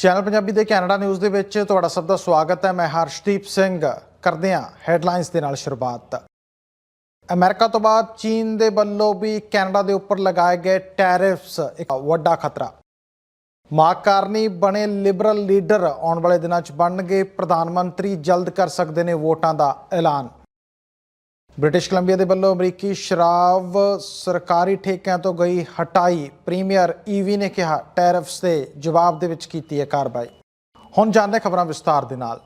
Channel Punjabi ਦੇ Canada news ਦੇ ਵਿੱਚ ਤੁਹਾਡਾ ਸਭ ਦਾ ਸਵਾਗਤ ਹੈ। ਮੈਂ ਹਰਸ਼ਦੀਪ ਸਿੰਘ। ਕਰਦੇ ਹਾਂ ਹੈਡਲਾਈਨਸ ਦੇ ਨਾਲ ਸ਼ੁਰੂਆਤ। ਅਮਰੀਕਾ ਤੋਂ ਬਾਅਦ ਚੀਨ ਦੇ ਵੱਲੋਂ ਵੀ ਕੈਨੇਡਾ ਦੇ ਉੱਪਰ ਲਗਾਏ ਗਏ ਟੈਰਿਫਸ ਇੱਕ ਵੱਡਾ ਖਤਰਾ। ਮਾਰਕ ਕਾਰਨੀ ਬਣੇ ਲਿਬਰਲ ਲੀਡਰ ਆਉਣ ਵਾਲੇ ਦਿਨਾਂ 'ਚ ਬਣਨਗੇ। ਪ੍ਰਧਾਨ ਮੰਤਰੀ ਜਲਦ ਕਰ ਸਕਦੇ ਨੇ ਵੋਟਾਂ ਦਾ ਐਲਾਨ। ਬ੍ਰਿਟਿਸ਼ ਕੋਲੰਬੀਆ ਦੇ ਵੱਲੋਂ ਅਮਰੀਕੀ ਸ਼ਰਾਬ ਸਰਕਾਰੀ ਠੇਕਿਆਂ ਤੋਂ ਗਈ ਹਟਾਈ ਪ੍ਰੀਮੀਅਰ ਈਵੀ ਨੇ ਕਿਹਾ, ਟੈਰਿਫਸ ਦੇ ਜਵਾਬ ਦੇ ਵਿੱਚ ਕੀਤੀ ਹੈ ਕਾਰਵਾਈ। ਹੁਣ ਜਾਣਦੇ ਖਬਰਾਂ ਵਿਸਤਾਰ ਦੇ ਨਾਲ।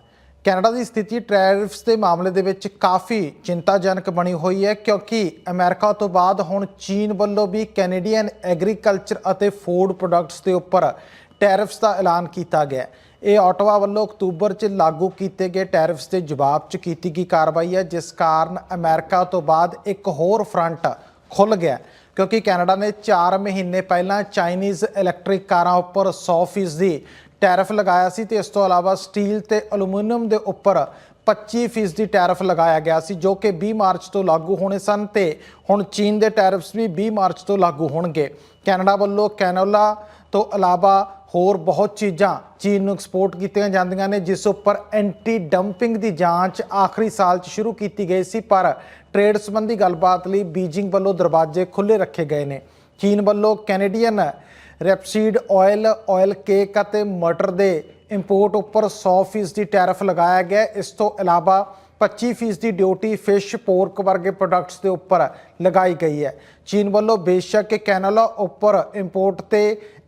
ਕੈਨੇਡਾ ਦੀ ਸਥਿਤੀ ਟੈਰਿਫਸ ਦੇ ਮਾਮਲੇ ਦੇ ਵਿੱਚ ਕਾਫੀ ਚਿੰਤਾਜਨਕ ਬਣੀ ਹੋਈ ਹੈ, ਕਿਉਂਕਿ ਅਮਰੀਕਾ ਤੋਂ ਬਾਅਦ ਹੁਣ ਚੀਨ ਵੱਲੋਂ ਵੀ ਕੈਨੇਡੀਅਨ ਐਗਰੀਕਲਚਰ ਅਤੇ ਫੂਡ ਪ੍ਰੋਡਕਟਸ ਦੇ ਉੱਪਰ ਟੈਰਿਫਸ ਦਾ ਐਲਾਨ ਕੀਤਾ ਗਿਆ ਇਹ ਆਟਵਾ ਵੱਲੋਂ ਅਕਤੂਬਰ 'ਚ ਲਾਗੂ ਕੀਤੇ ਗਏ ਟੈਰਿਫਸ ਦੇ ਜਵਾਬ 'ਚ ਕੀਤੀ ਗਈ ਕਾਰਵਾਈ ਹੈ, ਜਿਸ ਕਾਰਨ ਅਮਰੀਕਾ ਤੋਂ ਬਾਅਦ ਇੱਕ ਹੋਰ ਫਰੰਟ ਖੁੱਲ ਗਿਆ ਕਿਉਂਕਿ ਕੈਨੇਡਾ ਨੇ 4 ਮਹੀਨੇ ਪਹਿਲਾਂ ਚਾਈਨੀਜ਼ ਇਲੈਕਟ੍ਰਿਕ ਕਾਰਾਂ ਉੱਪਰ 100% ਦੀ ਟੈਰਿਫ ਲਗਾਇਆ ਸੀ ਤੇ ਇਸ ਤੋਂ ਇਲਾਵਾ ਸਟੀਲ ਤੇ ਐਲੂਮੀਨੀਅਮ ਦੇ ਉੱਪਰ 25% ਦੀ ਟੈਰਿਫ ਲਗਾਇਆ ਗਿਆ ਸੀ, ਜੋ ਕਿ 20 ਮਾਰਚ ਤੋਂ ਲਾਗੂ ਹੋਣੇ ਸਨ ਤੇ ਹੁਣ ਚੀਨ ਦੇ ਟੈਰਿਫਸ ਵੀ 20 ਮਾਰਚ ਤੋਂ ਲਾਗੂ ਹੋਣਗੇ। ਕੈਨੇਡਾ ਵੱਲੋਂ ਕੈਨੋਲਾ ਤੋਂ ਇਲਾਵਾ ਹੋਰ ਬਹੁਤ ਚੀਜ਼ਾਂ ਚੀਨ ਨੂੰ ਐਕਸਪੋਰਟ ਕੀਤੀਆਂ ਜਾਂਦੀਆਂ ਨੇ, ਜਿਸ ਉੱਪਰ ਐਂਟੀ ਡੰਪਿੰਗ ਦੀ ਜਾਂਚ ਆਖਰੀ ਸਾਲ 'ਚ ਸ਼ੁਰੂ ਕੀਤੀ ਗਈ ਸੀ, ਪਰ ਟ੍ਰੇਡ ਸੰਬੰਧੀ ਗੱਲਬਾਤ ਲਈ ਬੀਜਿੰਗ ਵੱਲੋਂ ਦਰਵਾਜ਼ੇ ਖੁੱਲੇ ਰੱਖੇ ਗਏ ਨੇ। ਚੀਨ ਵੱਲੋਂ Canadian rapeseed oil oil cake ਅਤੇ ਮਟਰ ਦੇ ਇੰਪੋਰਟ ਉੱਪਰ 100% ਦੀ ਟੈਰਿਫ ਲਗਾਇਆ ਗਿਆ। ਇਸ ਤੋਂ ਇਲਾਵਾ 25% ਦੀ ਡਿਊਟੀ ਫਿਸ਼ ਪੋਰਕ ਵਰਗੇ ਪ੍ਰੋਡਕਟਸ ਦੇ ਉੱਪਰ ਲਗਾਈ ਗਈ ਹੈ। ਚੀਨ ਵੱਲੋਂ ਬੇਸ਼ੱਕ ਕੈਨੇਡਾ ਉੱਪਰ ਇੰਪੋਰਟ ਤੇ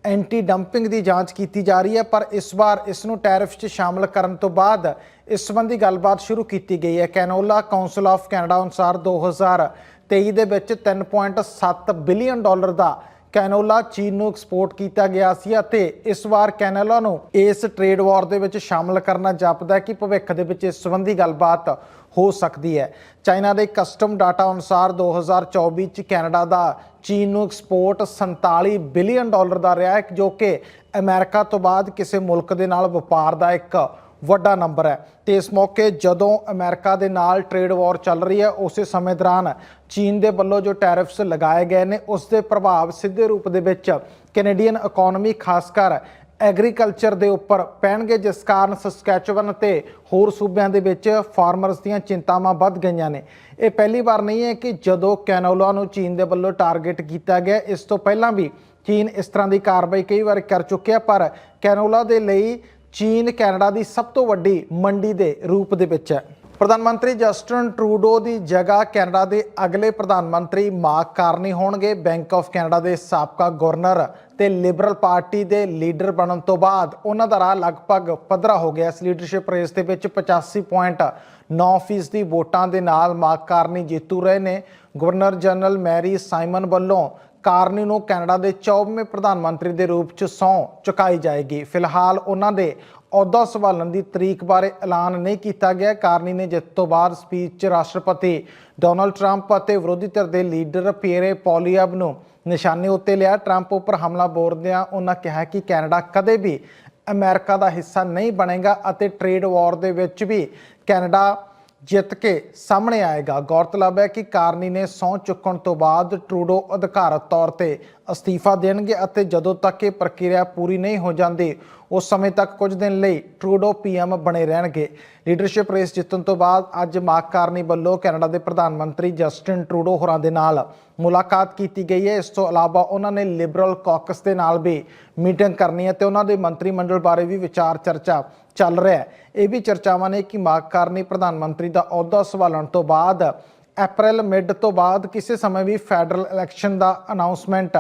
ਐਂਟੀ ਡੰਪਿੰਗ ਦੀ ਜਾਂਚ ਕੀਤੀ ਜਾ ਰਹੀ ਹੈ, ਪਰ ਇਸ ਵਾਰ ਇਸ ਨੂੰ ਟੈਰਿਫ 'ਚ ਸ਼ਾਮਲ ਕਰਨ ਤੋਂ ਬਾਅਦ ਇਸ ਸੰਬੰਧੀ ਗੱਲਬਾਤ ਸ਼ੁਰੂ ਕੀਤੀ ਗਈ ਹੈ। ਕੈਨੋਲਾ ਕਾਉਂਸਲ ਆਫ ਕੈਨੇਡਾ ਅਨੁਸਾਰ 2023 ਦੇ ਵਿੱਚ 3.7 ਬਿਲੀਅਨ ਡਾਲਰ ਦਾ ਕੈਨੋਲਾ ਚੀਨ ਨੂੰ ਐਕਸਪੋਰਟ ਕੀਤਾ ਗਿਆ ਸੀ ਅਤੇ ਇਸ ਵਾਰ ਕੈਨੋਲਾ ਨੂੰ ਇਸ ਟ੍ਰੇਡ ਵਾਰ ਦੇ ਵਿੱਚ ਸ਼ਾਮਲ ਕਰਨਾ ਜਾਪਦਾ ਕਿ ਭਵਿੱਖ ਦੇ ਵਿੱਚ ਇਸ ਸੰਬੰਧੀ ਗੱਲਬਾਤ ਹੋ ਸਕਦੀ ਹੈ। ਚਾਈਨਾ ਦੇ ਕਸਟਮ ਡਾਟਾ ਅਨੁਸਾਰ 2024 ਚ ਕੈਨੇਡਾ ਦਾ ਚੀਨ ਨੂੰ ਐਕਸਪੋਰਟ 47 ਬਿਲੀਅਨ ਡਾਲਰ ਦਾ ਰਿਹਾ ਹੈ, ਜੋ ਕਿ ਅਮਰੀਕਾ ਤੋਂ ਬਾਅਦ ਕਿਸੇ ਮੁਲਕ ਦੇ ਨਾਲ ਵਪਾਰ ਦਾ ਇੱਕ ਵੱਡਾ ਨੰਬਰ ਹੈ। ਤੇ ਇਸ ਮੌਕੇ ਜਦੋਂ ਅਮਰੀਕਾ ਦੇ ਨਾਲ ਟ੍ਰੇਡ ਵਾਰ ਚੱਲ ਰਹੀ ਹੈ, ਉਸੇ ਸਮੇਂ ਦੌਰਾਨ ਚੀਨ ਦੇ ਵੱਲੋਂ ਜੋ ਟੈਰਿਫਸ ਲਗਾਏ ਗਏ ਨੇ, ਉਸ ਦੇ ਪ੍ਰਭਾਵ ਸਿੱਧੇ ਰੂਪ ਦੇ ਵਿੱਚ ਕੈਨੇਡੀਅਨ ਇਕਨੋਮੀ ਖਾਸ ਕਰ ਐਗਰੀਕਲਚਰ ਦੇ ਉੱਪਰ ਪੈਣਗੇ, ਜਿਸ ਕਾਰਨ ਸਸਕੈਚਵਨ ਤੇ ਹੋਰ ਸੂਬਿਆਂ ਦੇ ਵਿੱਚ ਫਾਰਮਰਸ ਦੀਆਂ ਚਿੰਤਾਵਾਂ ਵੱਧ ਗਈਆਂ ਨੇ। ਇਹ ਪਹਿਲੀ ਵਾਰ ਨਹੀਂ ਹੈ ਕਿ ਜਦੋਂ ਕੈਨੋਲਾ ਨੂੰ ਚੀਨ ਦੇ ਵੱਲੋਂ ਟਾਰਗੇਟ ਕੀਤਾ ਗਿਆ, ਇਸ ਤੋਂ ਪਹਿਲਾਂ ਵੀ ਚੀਨ ਇਸ ਤਰ੍ਹਾਂ ਦੀ ਕਾਰਵਾਈ ਕਈ ਵਾਰ ਕਰ ਚੁੱਕਿਆ, ਪਰ ਕੈਨੋਲਾ ਦੇ ਲਈ ਚੀਨ, ਕੈਨੇਡਾ ਦੀ ਸਭ ਤੋਂ ਵੱਡੀ ਮੰਡੀ ਦੇ ਰੂਪ ਦੇ ਵਿੱਚ ਹੈ। ਪ੍ਰਧਾਨ ਮੰਤਰੀ ਜਸਟਨ ਟਰੂਡੋ ਦੀ ਜਗ੍ਹਾ ਕੈਨੇਡਾ ਦੇ ਅਗਲੇ ਪ੍ਰਧਾਨ ਮੰਤਰੀ ਮਾਰਕ ਕਾਰਨੀ ਹੋਣਗੇ। ਬੈਂਕ ਆਫ ਕੈਨੇਡਾ ਦੇ ਸਾਬਕਾ ਗਵਰਨਰ ਤੇ ਲਿਬਰਲ ਪਾਰਟੀ ਦੇ ਲੀਡਰ ਬਣਨ ਤੋਂ ਬਾਅਦ ਉਹਨਾਂ ਦਾ ਰਾਹ ਲਗਭਗ ਪੱਧਰਾ ਹੋ ਗਿਆ। ਇਸ ਲੀਡਰਸ਼ਿਪ ਰੇਸ ਦੇ ਵਿੱਚ 85.9% ਦੀ ਵੋਟਾਂ ਦੇ ਨਾਲ ਮਾਰਕ ਕਾਰਨੀ ਜੇਤੂ ਰਹੇ ਨੇ। ਗਵਰਨਰ ਜਨਰਲ ਮੈਰੀ ਸਾਈਮਨ ਵੱਲੋਂ ਕਾਰਨੀ ਨੂੰ ਕੈਨੇਡਾ ਦੇ 24ਵੇਂ ਪ੍ਰਧਾਨ ਮੰਤਰੀ ਦੇ ਰੂਪ 'ਚ ਸਹੁੰ ਚੁਕਾਈ ਜਾਏਗੀ। ਫਿਲਹਾਲ ਉਹਨਾਂ ਦੇ ਅਹੁਦਾ ਸੰਭਾਲਣ ਦੀ ਤਰੀਕ ਬਾਰੇ ਐਲਾਨ ਨਹੀਂ ਕੀਤਾ ਗਿਆ। ਕਾਰਨੀ ਨੇ ਜਿੱਤ ਤੋਂ ਬਾਅਦ ਸਪੀਚ 'ਚ ਰਾਸ਼ਟਰਪਤੀ ਡੋਨਲਡ ਟਰੰਪ ਅਤੇ ਵਿਰੋਧੀ ਧਿਰ ਦੇ ਲੀਡਰ ਪੀਅਰੇ ਪੋਲੀਅਬ ਨੂੰ ਨਿਸ਼ਾਨੇ ਉੱਤੇ ਲਿਆ। ਟਰੰਪ ਉੱਪਰ ਹਮਲਾ ਬੋਲਦਿਆਂ ਉਹਨਾਂ ਕਿਹਾ ਕਿ ਕੈਨੇਡਾ ਕਦੇ ਵੀ ਅਮਰੀਕਾ ਦਾ ਹਿੱਸਾ ਨਹੀਂ ਬਣੇਗਾ ਅਤੇ ਟ੍ਰੇਡ ਵਾਰ ਦੇ ਵਿੱਚ ਵੀ ਕੈਨੇਡਾ ਜਿੱਤ ਕੇ ਸਾਹਮਣੇ ਆਏਗਾ। ਗੌਰਤਲਬ ਹੈ ਕਿ ਕਾਰਨੀ ਨੇ ਸਹੁੰ ਚੁੱਕਣ ਤੋਂ ਬਾਅਦ ਟਰੂਡੋ ਅਧਿਕਾਰਤ ਤੌਰ ਤੇ ਅਸਤੀਫਾ ਦੇਣਗੇ ਅਤੇ ਜਦੋਂ ਤੱਕ ਇਹ ਪ੍ਰਕਿਰਿਆ ਪੂਰੀ ਨਹੀਂ ਹੋ ਜਾਂਦੀ, ਉਸ ਸਮੇਂ ਤੱਕ ਕੁਝ ਦਿਨ ਲਈ ਟਰੂਡੋ ਪੀਐਮ ਬਣੇ ਰਹਿਣਗੇ। ਲੀਡਰਸ਼ਿਪ ਰੇਸ ਜਿੱਤਣ ਤੋਂ ਬਾਅਦ ਅੱਜ ਮਾਰਕ ਕਾਰਨੀ ਵੱਲੋਂ ਕੈਨੇਡਾ ਦੇ ਪ੍ਰਧਾਨ ਮੰਤਰੀ ਜਸਟਿਨ ਟਰੂਡੋ ਹੋਰਾਂ ਦੇ ਨਾਲ ਮੁਲਾਕਾਤ ਕੀਤੀ ਗਈ ਹੈ। ਇਸ ਤੋਂ ਇਲਾਵਾ ਉਹਨਾਂ ਨੇ ਲਿਬਰਲ ਕਾਕਸ ਦੇ ਨਾਲ ਵੀ ਮੀਟਿੰਗ ਕਰਨੀ ਹੈ ਤੇ ਉਹਨਾਂ ਦੇ ਮੰਤਰੀ ਮੰਡਲ ਬਾਰੇ ਵੀ ਵਿਚਾਰ ਚਰਚਾ ਚੱਲ ਰਿਹਾ ਹੈ। ਇਹ ਵੀ ਚਰਚਾਵਾਂ ਨੇ ਕਿ ਮਾਰਕ ਕਾਰਨੀ ਪ੍ਰਧਾਨ ਮੰਤਰੀ ਦਾ ਅਹੁਦਾ ਸੰਭਾਲਣ ਤੋਂ ਬਾਅਦ ਅਪ੍ਰੈਲ ਮਿਡ ਤੋਂ ਬਾਅਦ ਕਿਸੇ ਸਮੇਂ ਵੀ ਫੈਡਰਲ ਇਲੈਕਸ਼ਨ ਦਾ ਅਨਾਉਂਸਮੈਂਟ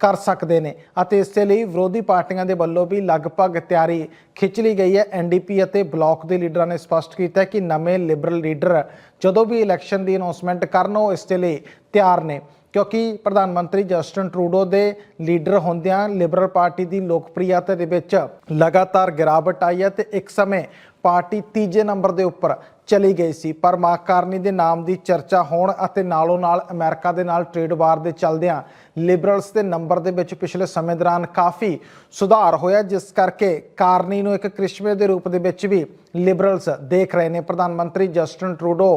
ਕਰ ਸਕਦੇ ਨੇ ਅਤੇ ਇਸ ਦੇ ਲਈ ਵਿਰੋਧੀ ਪਾਰਟੀਆਂ ਦੇ ਵੱਲੋਂ ਵੀ ਲਗਭਗ ਤਿਆਰੀ ਖਿੱਚ ਲਈ ਗਈ ਹੈ। ਐਨਡੀਪੀ ਅਤੇ ਬਲਾਕ ਦੇ ਲੀਡਰਾਂ ਨੇ ਸਪਸ਼ਟ ਕੀਤਾ ਕਿ ਨਵੇਂ ਲਿਬਰਲ ਲੀਡਰ ਜਦੋਂ ਵੀ ਇਲੈਕਸ਼ਨ ਦੀ ਅਨਾਉਂਸਮੈਂਟ ਕਰਨ, ਉਹ ਇਸ ਦੇ ਲਈ ਤਿਆਰ ਨੇ ਕਿਉਂਕਿ ਪ੍ਰਧਾਨ ਮੰਤਰੀ ਜਸਟਨ ਟਰੂਡੋ ਦੇ ਲੀਡਰ ਹੁੰਦਿਆਂ ਲਿਬਰਲ ਪਾਰਟੀ ਦੀ ਲੋਕਪ੍ਰਿਯਤਾ ਦੇ ਵਿੱਚ ਲਗਾਤਾਰ ਗਿਰਾਵਟ ਆਈ ਹੈ ਤੇ ਇੱਕ ਸਮੇਂ ਪਾਰਟੀ ਤੀਜੇ ਨੰਬਰ ਦੇ ਉੱਪਰ ਚਲੀ ਗਈ ਸੀ, ਪਰ ਮਾਰਕ ਕਾਰਨੀ ਦੇ ਨਾਮ ਦੀ ਚਰਚਾ ਹੋਣ ਅਤੇ ਨਾਲੋਂ ਨਾਲ ਅਮਰੀਕਾ ਦੇ ਨਾਲ ਟ੍ਰੇਡ ਵਾਰ ਦੇ ਚੱਲਦਿਆਂ ਲਿਬਰਲਸ ਦੇ ਨੰਬਰ ਦੇ ਵਿੱਚ ਪਿਛਲੇ ਸਮੇਂ ਦੌਰਾਨ ਕਾਫੀ ਸੁਧਾਰ ਹੋਇਆ, ਜਿਸ ਕਰਕੇ ਕਾਰਨੀ ਨੂੰ ਇੱਕ ਕ੍ਰਿਸ਼ਮੇ ਦੇ ਰੂਪ ਦੇ ਵਿੱਚ ਵੀ ਲਿਬਰਲਸ ਦੇਖ ਰਹੇ ਨੇ। ਪ੍ਰਧਾਨ ਮੰਤਰੀ ਜਸਟਨ ਟਰੂਡੋ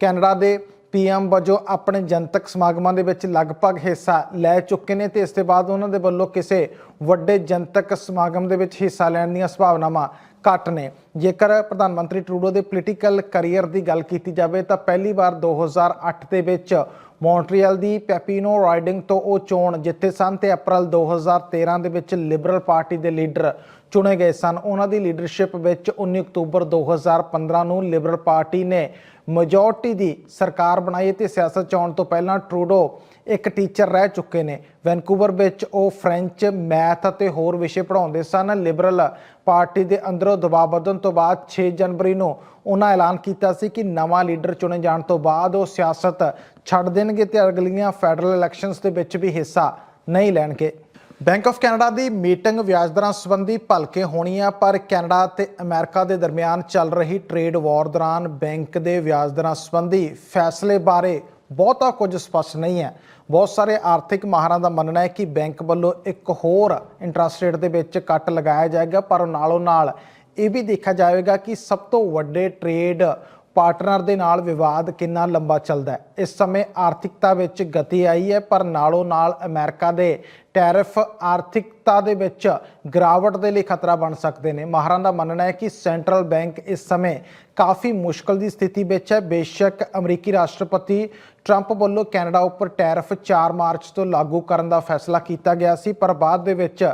ਕੈਨੇਡਾ ਦੇ ਪੀਐਮ ਵਜੋਂ ਆਪਣੇ ਜਨਤਕ ਸਮਾਗਮਾਂ ਦੇ ਵਿੱਚ ਲਗਭਗ ਹਿੱਸਾ ਲੈ ਚੁੱਕੇ ਨੇ ਤੇ ਇਸ ਤੋਂ ਬਾਅਦ ਉਹਨਾਂ ਦੇ ਵੱਲੋਂ ਕਿਸੇ ਵੱਡੇ ਜਨਤਕ ਸਮਾਗਮ ਦੇ ਵਿੱਚ ਹਿੱਸਾ ਲੈਣ ਦੀਆਂ ਸੰਭਾਵਨਾਵਾਂ ਘੱਟ ਨੇ। ਜੇਕਰ ਪ੍ਰਧਾਨ ਮੰਤਰੀ ਟਰੂਡੋ ਦੇ ਪੋਲੀਟੀਕਲ ਕੈਰੀਅਰ ਦੀ ਗੱਲ ਕੀਤੀ ਜਾਵੇ, ਤਾਂ ਪਹਿਲੀ ਵਾਰ 2008 ਦੇ ਵਿੱਚ ਮੌਂਟਰੀਅਲ ਦੀ ਪੈਪੀਨੋ ਰਾਈਡਿੰਗ ਤੋਂ ਉਹ ਚੋਣ ਜਿੱਤੇ ਸਨ ਤੇ ਅਪ੍ਰੈਲ 2013 ਦੇ ਵਿੱਚ ਲਿਬਰਲ ਪਾਰਟੀ ਦੇ ਲੀਡਰ ਚੁਣੇ ਗਏ ਸਨ। ਉਹਨਾਂ ਦੀ ਲੀਡਰਸ਼ਿਪ ਵਿੱਚ 19 ਅਕਤੂਬਰ 2015 ਨੂੰ ਲਿਬਰਲ ਪਾਰਟੀ ਨੇ ਮੈਜੋਰਟੀ ਦੀ ਸਰਕਾਰ ਬਣਾਈ ਤੇ ਸਿਆਸਤ ਚੋਣ ਤੋਂ ਪਹਿਲਾਂ ਟਰੂਡੋ ਇੱਕ ਟੀਚਰ ਰਹਿ ਚੁੱਕੇ ਨੇ। ਵੈਨਕੂਵਰ ਵਿੱਚ ਉਹ ਫ੍ਰੈਂਚ, ਮੈਥ ਅਤੇ ਹੋਰ ਵਿਸ਼ੇ ਪੜ੍ਹਾਉਂਦੇ ਸਨ। ਲਿਬਰਲ ਪਾਰਟੀ ਦੇ ਅੰਦਰੋਂ ਦਬਾਅ ਵਧਣ ਤੋਂ ਬਾਅਦ 6 ਜਨਵਰੀ ਨੂੰ ਉਹਨਾਂ ਐਲਾਨ ਕੀਤਾ ਸੀ ਕਿ ਨਵਾਂ ਲੀਡਰ ਚੁਣੇ ਜਾਣ ਤੋਂ ਬਾਅਦ ਉਹ ਸਿਆਸਤ ਛੱਡ ਦੇਣਗੇ ਤੇ ਅਗਲੀਆਂ ਫੈਡਰਲ ਇਲੈਕਸ਼ਨਸ ਦੇ ਵਿੱਚ ਵੀ ਹਿੱਸਾ ਨਹੀਂ ਲੈਣਗੇ। ਬੈਂਕ ਆਫ ਕੈਨੇਡਾ ਦੀ ਮੀਟਿੰਗ ਵਿਆਜ ਦਰਾਂ ਸੰਬੰਧੀ ਭਲਕੇ ਹੋਣੀ ਆ, ਪਰ ਕੈਨੇਡਾ ਤੇ ਅਮਰੀਕਾ ਦੇ ਦਰਮਿਆਨ ਚੱਲ ਰਹੀ ਟ੍ਰੇਡ ਵਾਰ ਦੌਰਾਨ ਬੈਂਕ ਦੇ ਵਿਆਜ ਦਰਾਂ ਸੰਬੰਧੀ ਫੈਸਲੇ ਬਾਰੇ ਬਹੁਤਾ ਕੁਝ ਸਪਸ਼ਟ ਨਹੀਂ ਹੈ। ਬਹੁਤ ਸਾਰੇ ਆਰਥਿਕ ਮਾਹਰਾਂ ਦਾ ਮੰਨਣਾ ਹੈ ਕਿ ਬੈਂਕ ਵੱਲੋਂ ਇੱਕ ਹੋਰ ਇੰਟਰਸਟ ਰੇਟ ਦੇ ਵਿੱਚ ਕੱਟ ਲਗਾਇਆ ਜਾਏਗਾ, ਪਰ ਨਾਲੋਂ ਨਾਲ ਇਹ ਵੀ ਦੇਖਿਆ ਜਾਵੇਗਾ ਕਿ ਸਭ ਤੋਂ ਵੱਡੇ ਟ੍ਰੇਡ ਪਾਰਟਨਰ ਦੇ ਨਾਲ ਵਿਵਾਦ ਕਿੰਨਾ ਲੰਬਾ ਚੱਲਦਾ ਹੈ। ਇਸ ਸਮੇਂ ਆਰਥਿਕਤਾ ਵਿੱਚ ਗਤੀ ਆਈ ਹੈ, ਪਰ ਨਾਲੋਂ ਨਾਲ ਅਮਰੀਕਾ ਦੇ ਟੈਰਿਫ ਆਰਥਿਕਤਾ ਦੇ ਵਿੱਚ ਗਿਰਾਵਟ ਦੇ ਲਈ ਖਤਰਾ ਬਣ ਸਕਦੇ ਨੇ। ਮਾਹਰਾਂ ਦਾ ਮੰਨਣਾ ਹੈ ਕਿ ਸੈਂਟਰਲ ਬੈਂਕ ਇਸ ਸਮੇਂ ਕਾਫੀ ਮੁਸ਼ਕਲ ਦੀ ਸਥਿਤੀ ਵਿੱਚ ਹੈ। ਬੇਸ਼ੱਕ ਅਮਰੀਕੀ ਰਾਸ਼ਟਰਪਤੀ ਟਰੰਪ ਵੱਲੋਂ ਕੈਨੇਡਾ ਉੱਪਰ ਟੈਰਿਫ 4 ਮਾਰਚ ਤੋਂ ਲਾਗੂ ਕਰਨ ਦਾ ਫੈਸਲਾ ਕੀਤਾ ਗਿਆ ਸੀ, ਪਰ ਬਾਅਦ ਦੇ ਵਿੱਚ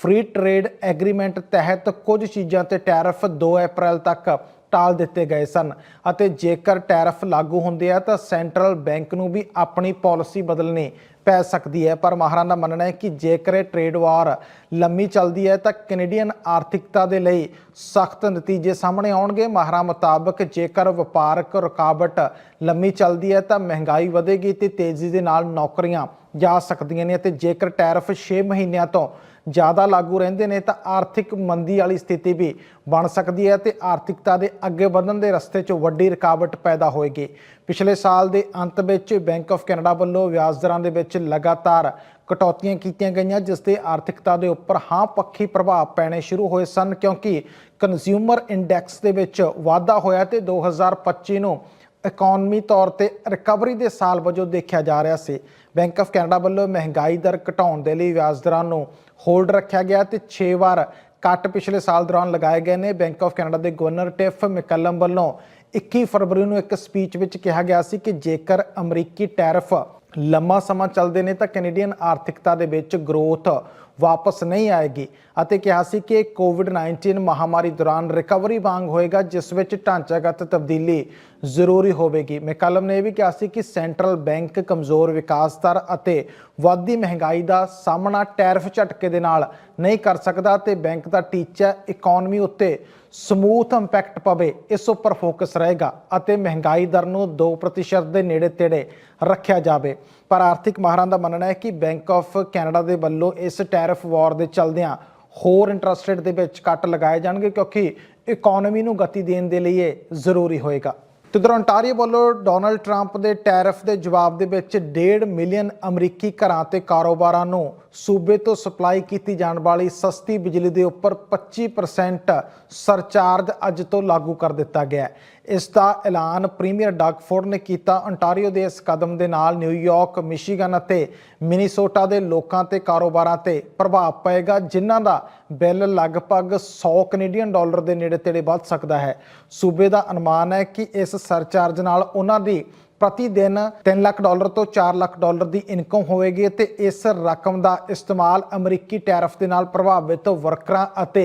ਫ੍ਰੀ ਟ੍ਰੇਡ ਐਗਰੀਮੈਂਟ ਤਹਿਤ ਕੁਝ ਚੀਜ਼ਾਂ ਤੇ ਟੈਰਿਫ 2 ਅਪ੍ਰੈਲ ਤੱਕ ਟਾਲ ਦਿੱਤੇ ਗਏ ਸਨ ਅਤੇ ਜੇਕਰ ਟੈਰਿਫ ਲਾਗੂ ਹੁੰਦੇ ਆ ਤਾਂ ਸੈਂਟਰਲ ਬੈਂਕ ਨੂੰ ਵੀ ਆਪਣੀ ਪਾਲਿਸੀ ਬਦਲਣੀ ਪੈ ਸਕਦੀ ਹੈ, ਪਰ ਮਾਹਰਾਂ ਦਾ ਮੰਨਣਾ ਹੈ ਕਿ ਜੇਕਰ ਇਹ ਟ੍ਰੇਡ ਵਾਰ ਲੰਮੀ ਚੱਲਦੀ ਹੈ, ਤਾਂ ਕੈਨੇਡੀਅਨ ਆਰਥਿਕਤਾ ਦੇ ਲਈ ਸਖਤ ਨਤੀਜੇ ਸਾਹਮਣੇ ਆਉਣਗੇ। ਮਾਹਰਾਂ ਮੁਤਾਬਕ ਜੇਕਰ ਵਪਾਰਕ ਰੁਕਾਵਟ ਲੰਮੀ ਚੱਲਦੀ ਹੈ, ਤਾਂ ਮਹਿੰਗਾਈ ਵਧੇਗੀ ਤੇ ਤੇਜ਼ੀ ਦੇ ਨਾਲ ਨੌਕਰੀਆਂ ਜਾ ਸਕਦੀਆਂ ਨੇ ਅਤੇ ਜੇਕਰ ਟੈਰਿਫ 6 ਮਹੀਨਿਆਂ ਤੋਂ ਜ਼ਿਆਦਾ ਲਾਗੂ ਰਹਿੰਦੇ ਨੇ ਤਾਂ ਆਰਥਿਕ ਮੰਦੀ ਵਾਲੀ ਸਥਿਤੀ ਵੀ ਬਣ ਸਕਦੀ ਹੈ ਤੇ ਆਰਥਿਕਤਾ ਦੇ ਅੱਗੇ ਵਧਣ ਦੇ ਰਸਤੇ 'ਚ ਵੱਡੀ ਰੁਕਾਵਟ ਪੈਦਾ ਹੋਏਗੀ। ਪਿਛਲੇ ਸਾਲ ਦੇ ਅੰਤ ਵਿੱਚ ਬੈਂਕ ਆਫ ਕੈਨੇਡਾ ਵੱਲੋਂ ਵਿਆਜ ਦਰਾਂ ਦੇ ਵਿੱਚ ਲਗਾਤਾਰ ਕਟੌਤੀਆਂ ਕੀਤੀਆਂ ਗਈਆਂ, ਜਿਸ ਦੇ ਆਰਥਿਕਤਾ ਦੇ ਉੱਪਰ ਹਾਂ ਪੱਖੀ ਪ੍ਰਭਾਵ ਪੈਣੇ ਸ਼ੁਰੂ ਹੋਏ ਸਨ, ਕਿਉਂਕਿ ਕੰਜ਼ਿਊਮਰ ਇੰਡੈਕਸ ਦੇ ਵਿੱਚ ਵਾਧਾ ਹੋਇਆ ਤੇ 2025 ਨੂੰ ਇਕਨੋਮੀ ਤੌਰ ਤੇ ਰਿਕਵਰੀ ਦੇ ਸਾਲ ਵਜੋਂ ਦੇਖਿਆ ਜਾ ਰਿਹਾ ਸੀ। ਬੈਂਕ ਆਫ ਕੈਨੇਡਾ ਵੱਲੋਂ ਮਹਿੰਗਾਈ ਦਰ ਘਟਾਉਣ ਦੇ ਲਈ ਵਿਆਜ ਦਰਾਂ ਨੂੰ ਹੋਲਡ ਰੱਖਿਆ ਗਿਆ ਤੇ 6 ਵਾਰ ਕੱਟ ਪਿਛਲੇ ਸਾਲ ਦੌਰਾਨ ਲਗਾਏ ਗਏ ਨੇ। ਬੈਂਕ ਆਫ ਕੈਨੇਡਾ ਦੇ ਗਵਰਨਰ ਟਿਫ ਮੈਕਲਮ ਵੱਲੋਂ 21 ਫਰਵਰੀ ਨੂੰ ਇੱਕ ਸਪੀਚ ਵਿੱਚ ਕਿਹਾ ਗਿਆ ਸੀ ਕਿ ਜੇਕਰ ਅਮਰੀਕੀ ਟੈਰਿਫ ਲੰਮਾ ਸਮਾਂ ਚੱਲਦੇ ਨੇ ਤਾਂ ਕੈਨੇਡੀਅਨ ਆਰਥਿਕਤਾ ਦੇ ਵਿੱਚ ਗਰੋਥ ਵਾਪਸ ਨਹੀਂ ਆਏਗੀ ਅਤੇ ਕਿਹਾ ਸੀ ਕਿ ਕੋਵਿਡ-19 ਮਹਾਮਾਰੀ ਦੌਰਾਨ ਰਿਕਵਰੀ ਵਾਂਗ ਹੋਏਗਾ, ਜਿਸ ਵਿੱਚ ਢਾਂਚਾਗਤ ਤਬਦੀਲੀ ਜ਼ਰੂਰੀ ਹੋਵੇਗੀ। ਮੈਕਲਮ ਨੇ ਇਹ ਵੀ ਕਿਹਾ ਸੀ ਕਿ ਸੈਂਟਰਲ ਬੈਂਕ ਕਮਜ਼ੋਰ ਵਿਕਾਸ ਦਰ ਅਤੇ ਵੱਧਦੀ ਮਹਿੰਗਾਈ ਦਾ ਸਾਹਮਣਾ ਟੈਰਿਫ ਝਟਕੇ ਦੇ ਨਾਲ ਨਹੀਂ ਕਰ ਸਕਦਾ ਤੇ ਬੈਂਕ ਦਾ ਟੀਚਾ ਇਕਨੋਮੀ ਉੱਤੇ ਸਮੂਥ ਇੰਪੈਕਟ ਪਵੇ, ਇਸ ਉੱਪਰ ਫੋਕਸ ਰਹੇਗਾ ਅਤੇ ਮਹਿੰਗਾਈ ਦਰ ਨੂੰ 2% ਦੇ ਨੇੜੇ ਤੇੜੇ ਰੱਖਿਆ ਜਾਵੇ। ਪਰ ਆਰਥਿਕ ਮਾਹਰਾਂ ਦਾ ਮੰਨਣਾ ਹੈ ਕਿ ਬੈਂਕ ਆਫ ਕੈਨੇਡਾ ਦੇ ਵੱਲੋਂ ਇਸ ਟੈਰਿਫ ਵਾਰ ਦੇ ਚੱਲਦਿਆਂ ਹੋਰ ਇੰਟਰਸਟ ਰੇਟ ਦੇ ਵਿੱਚ ਕੱਟ ਲਗਾਏ ਜਾਣਗੇ ਕਿਉਂਕਿ ਇਕਨੋਮੀ ਨੂੰ ਗਤੀ ਦੇਣ ਦੇ ਲਈ ਇਹ ਜ਼ਰੂਰੀ ਹੋਏਗਾ। ਤੇ ਉਧਰ ontario ਵੱਲੋਂ ਡੋਨਲਡ ਟਰੰਪ ਦੇ ਟੈਰਿਫ ਦੇ ਜਵਾਬ ਦੇ ਵਿੱਚ 1.5 ਮਿਲੀਅਨ ਅਮਰੀਕੀ ਘਰਾਂ ਤੇ ਕਾਰੋਬਾਰਾਂ ਨੂੰ ਸੂਬੇ ਤੋਂ ਸਪਲਾਈ ਕੀਤੀ ਜਾਣ ਵਾਲੀ ਸਸਤੀ ਬਿਜਲੀ ਦੇ ਉੱਪਰ 25% ਸਰਚਾਰਜ ਅੱਜ ਤੋਂ ਲਾਗੂ ਕਰ ਦਿੱਤਾ ਗਿਆ ਹੈ। ਇਸ ਦਾ ਐਲਾਨ ਪ੍ਰੀਮੀਅਰ ਡਗਫੋਰਡ ਨੇ ਕੀਤਾ। ontario ਦੇ ਇਸ ਕਦਮ ਦੇ ਨਾਲ ਨਿਊਯਾਰਕ ਮਿਸ਼ੀਗਨ ਅਤੇ ਮਿਨੀਸੋਟਾ ਦੇ ਲੋਕਾਂ ਤੇ ਕਾਰੋਬਾਰਾਂ ਤੇ ਪ੍ਰਭਾਵ ਪਏਗਾ, ਜਿਨ੍ਹਾਂ ਦਾ ਬਿੱਲ ਲਗਭਗ 100 ਕੈਨੇਡੀਅਨ ਡਾਲਰ ਦੇ ਨੇੜੇ ਤੇੜੇ ਵੱਧ ਸਕਦਾ ਹੈ। ਸੂਬੇ ਦਾ ਅਨੁਮਾਨ ਹੈ ਕਿ ਇਸ ਸਰਚਾਰਜ ਨਾਲ ਉਹਨਾਂ ਦੀ ਪ੍ਰਤੀ ਦਿਨ 3 ਲੱਖ ਡਾਲਰ ਤੋਂ 4 ਲੱਖ ਡਾਲਰ ਦੀ ਇਨਕਮ ਹੋਵੇਗੀ ਤੇ ਇਸ ਰਕਮ ਦਾ ਇਸਤੇਮਾਲ ਅਮਰੀਕੀ ਟੈਰਫ ਦੇ ਨਾਲ ਪ੍ਰਭਾਵਿਤ ਵਰਕਰਾਂ ਅਤੇ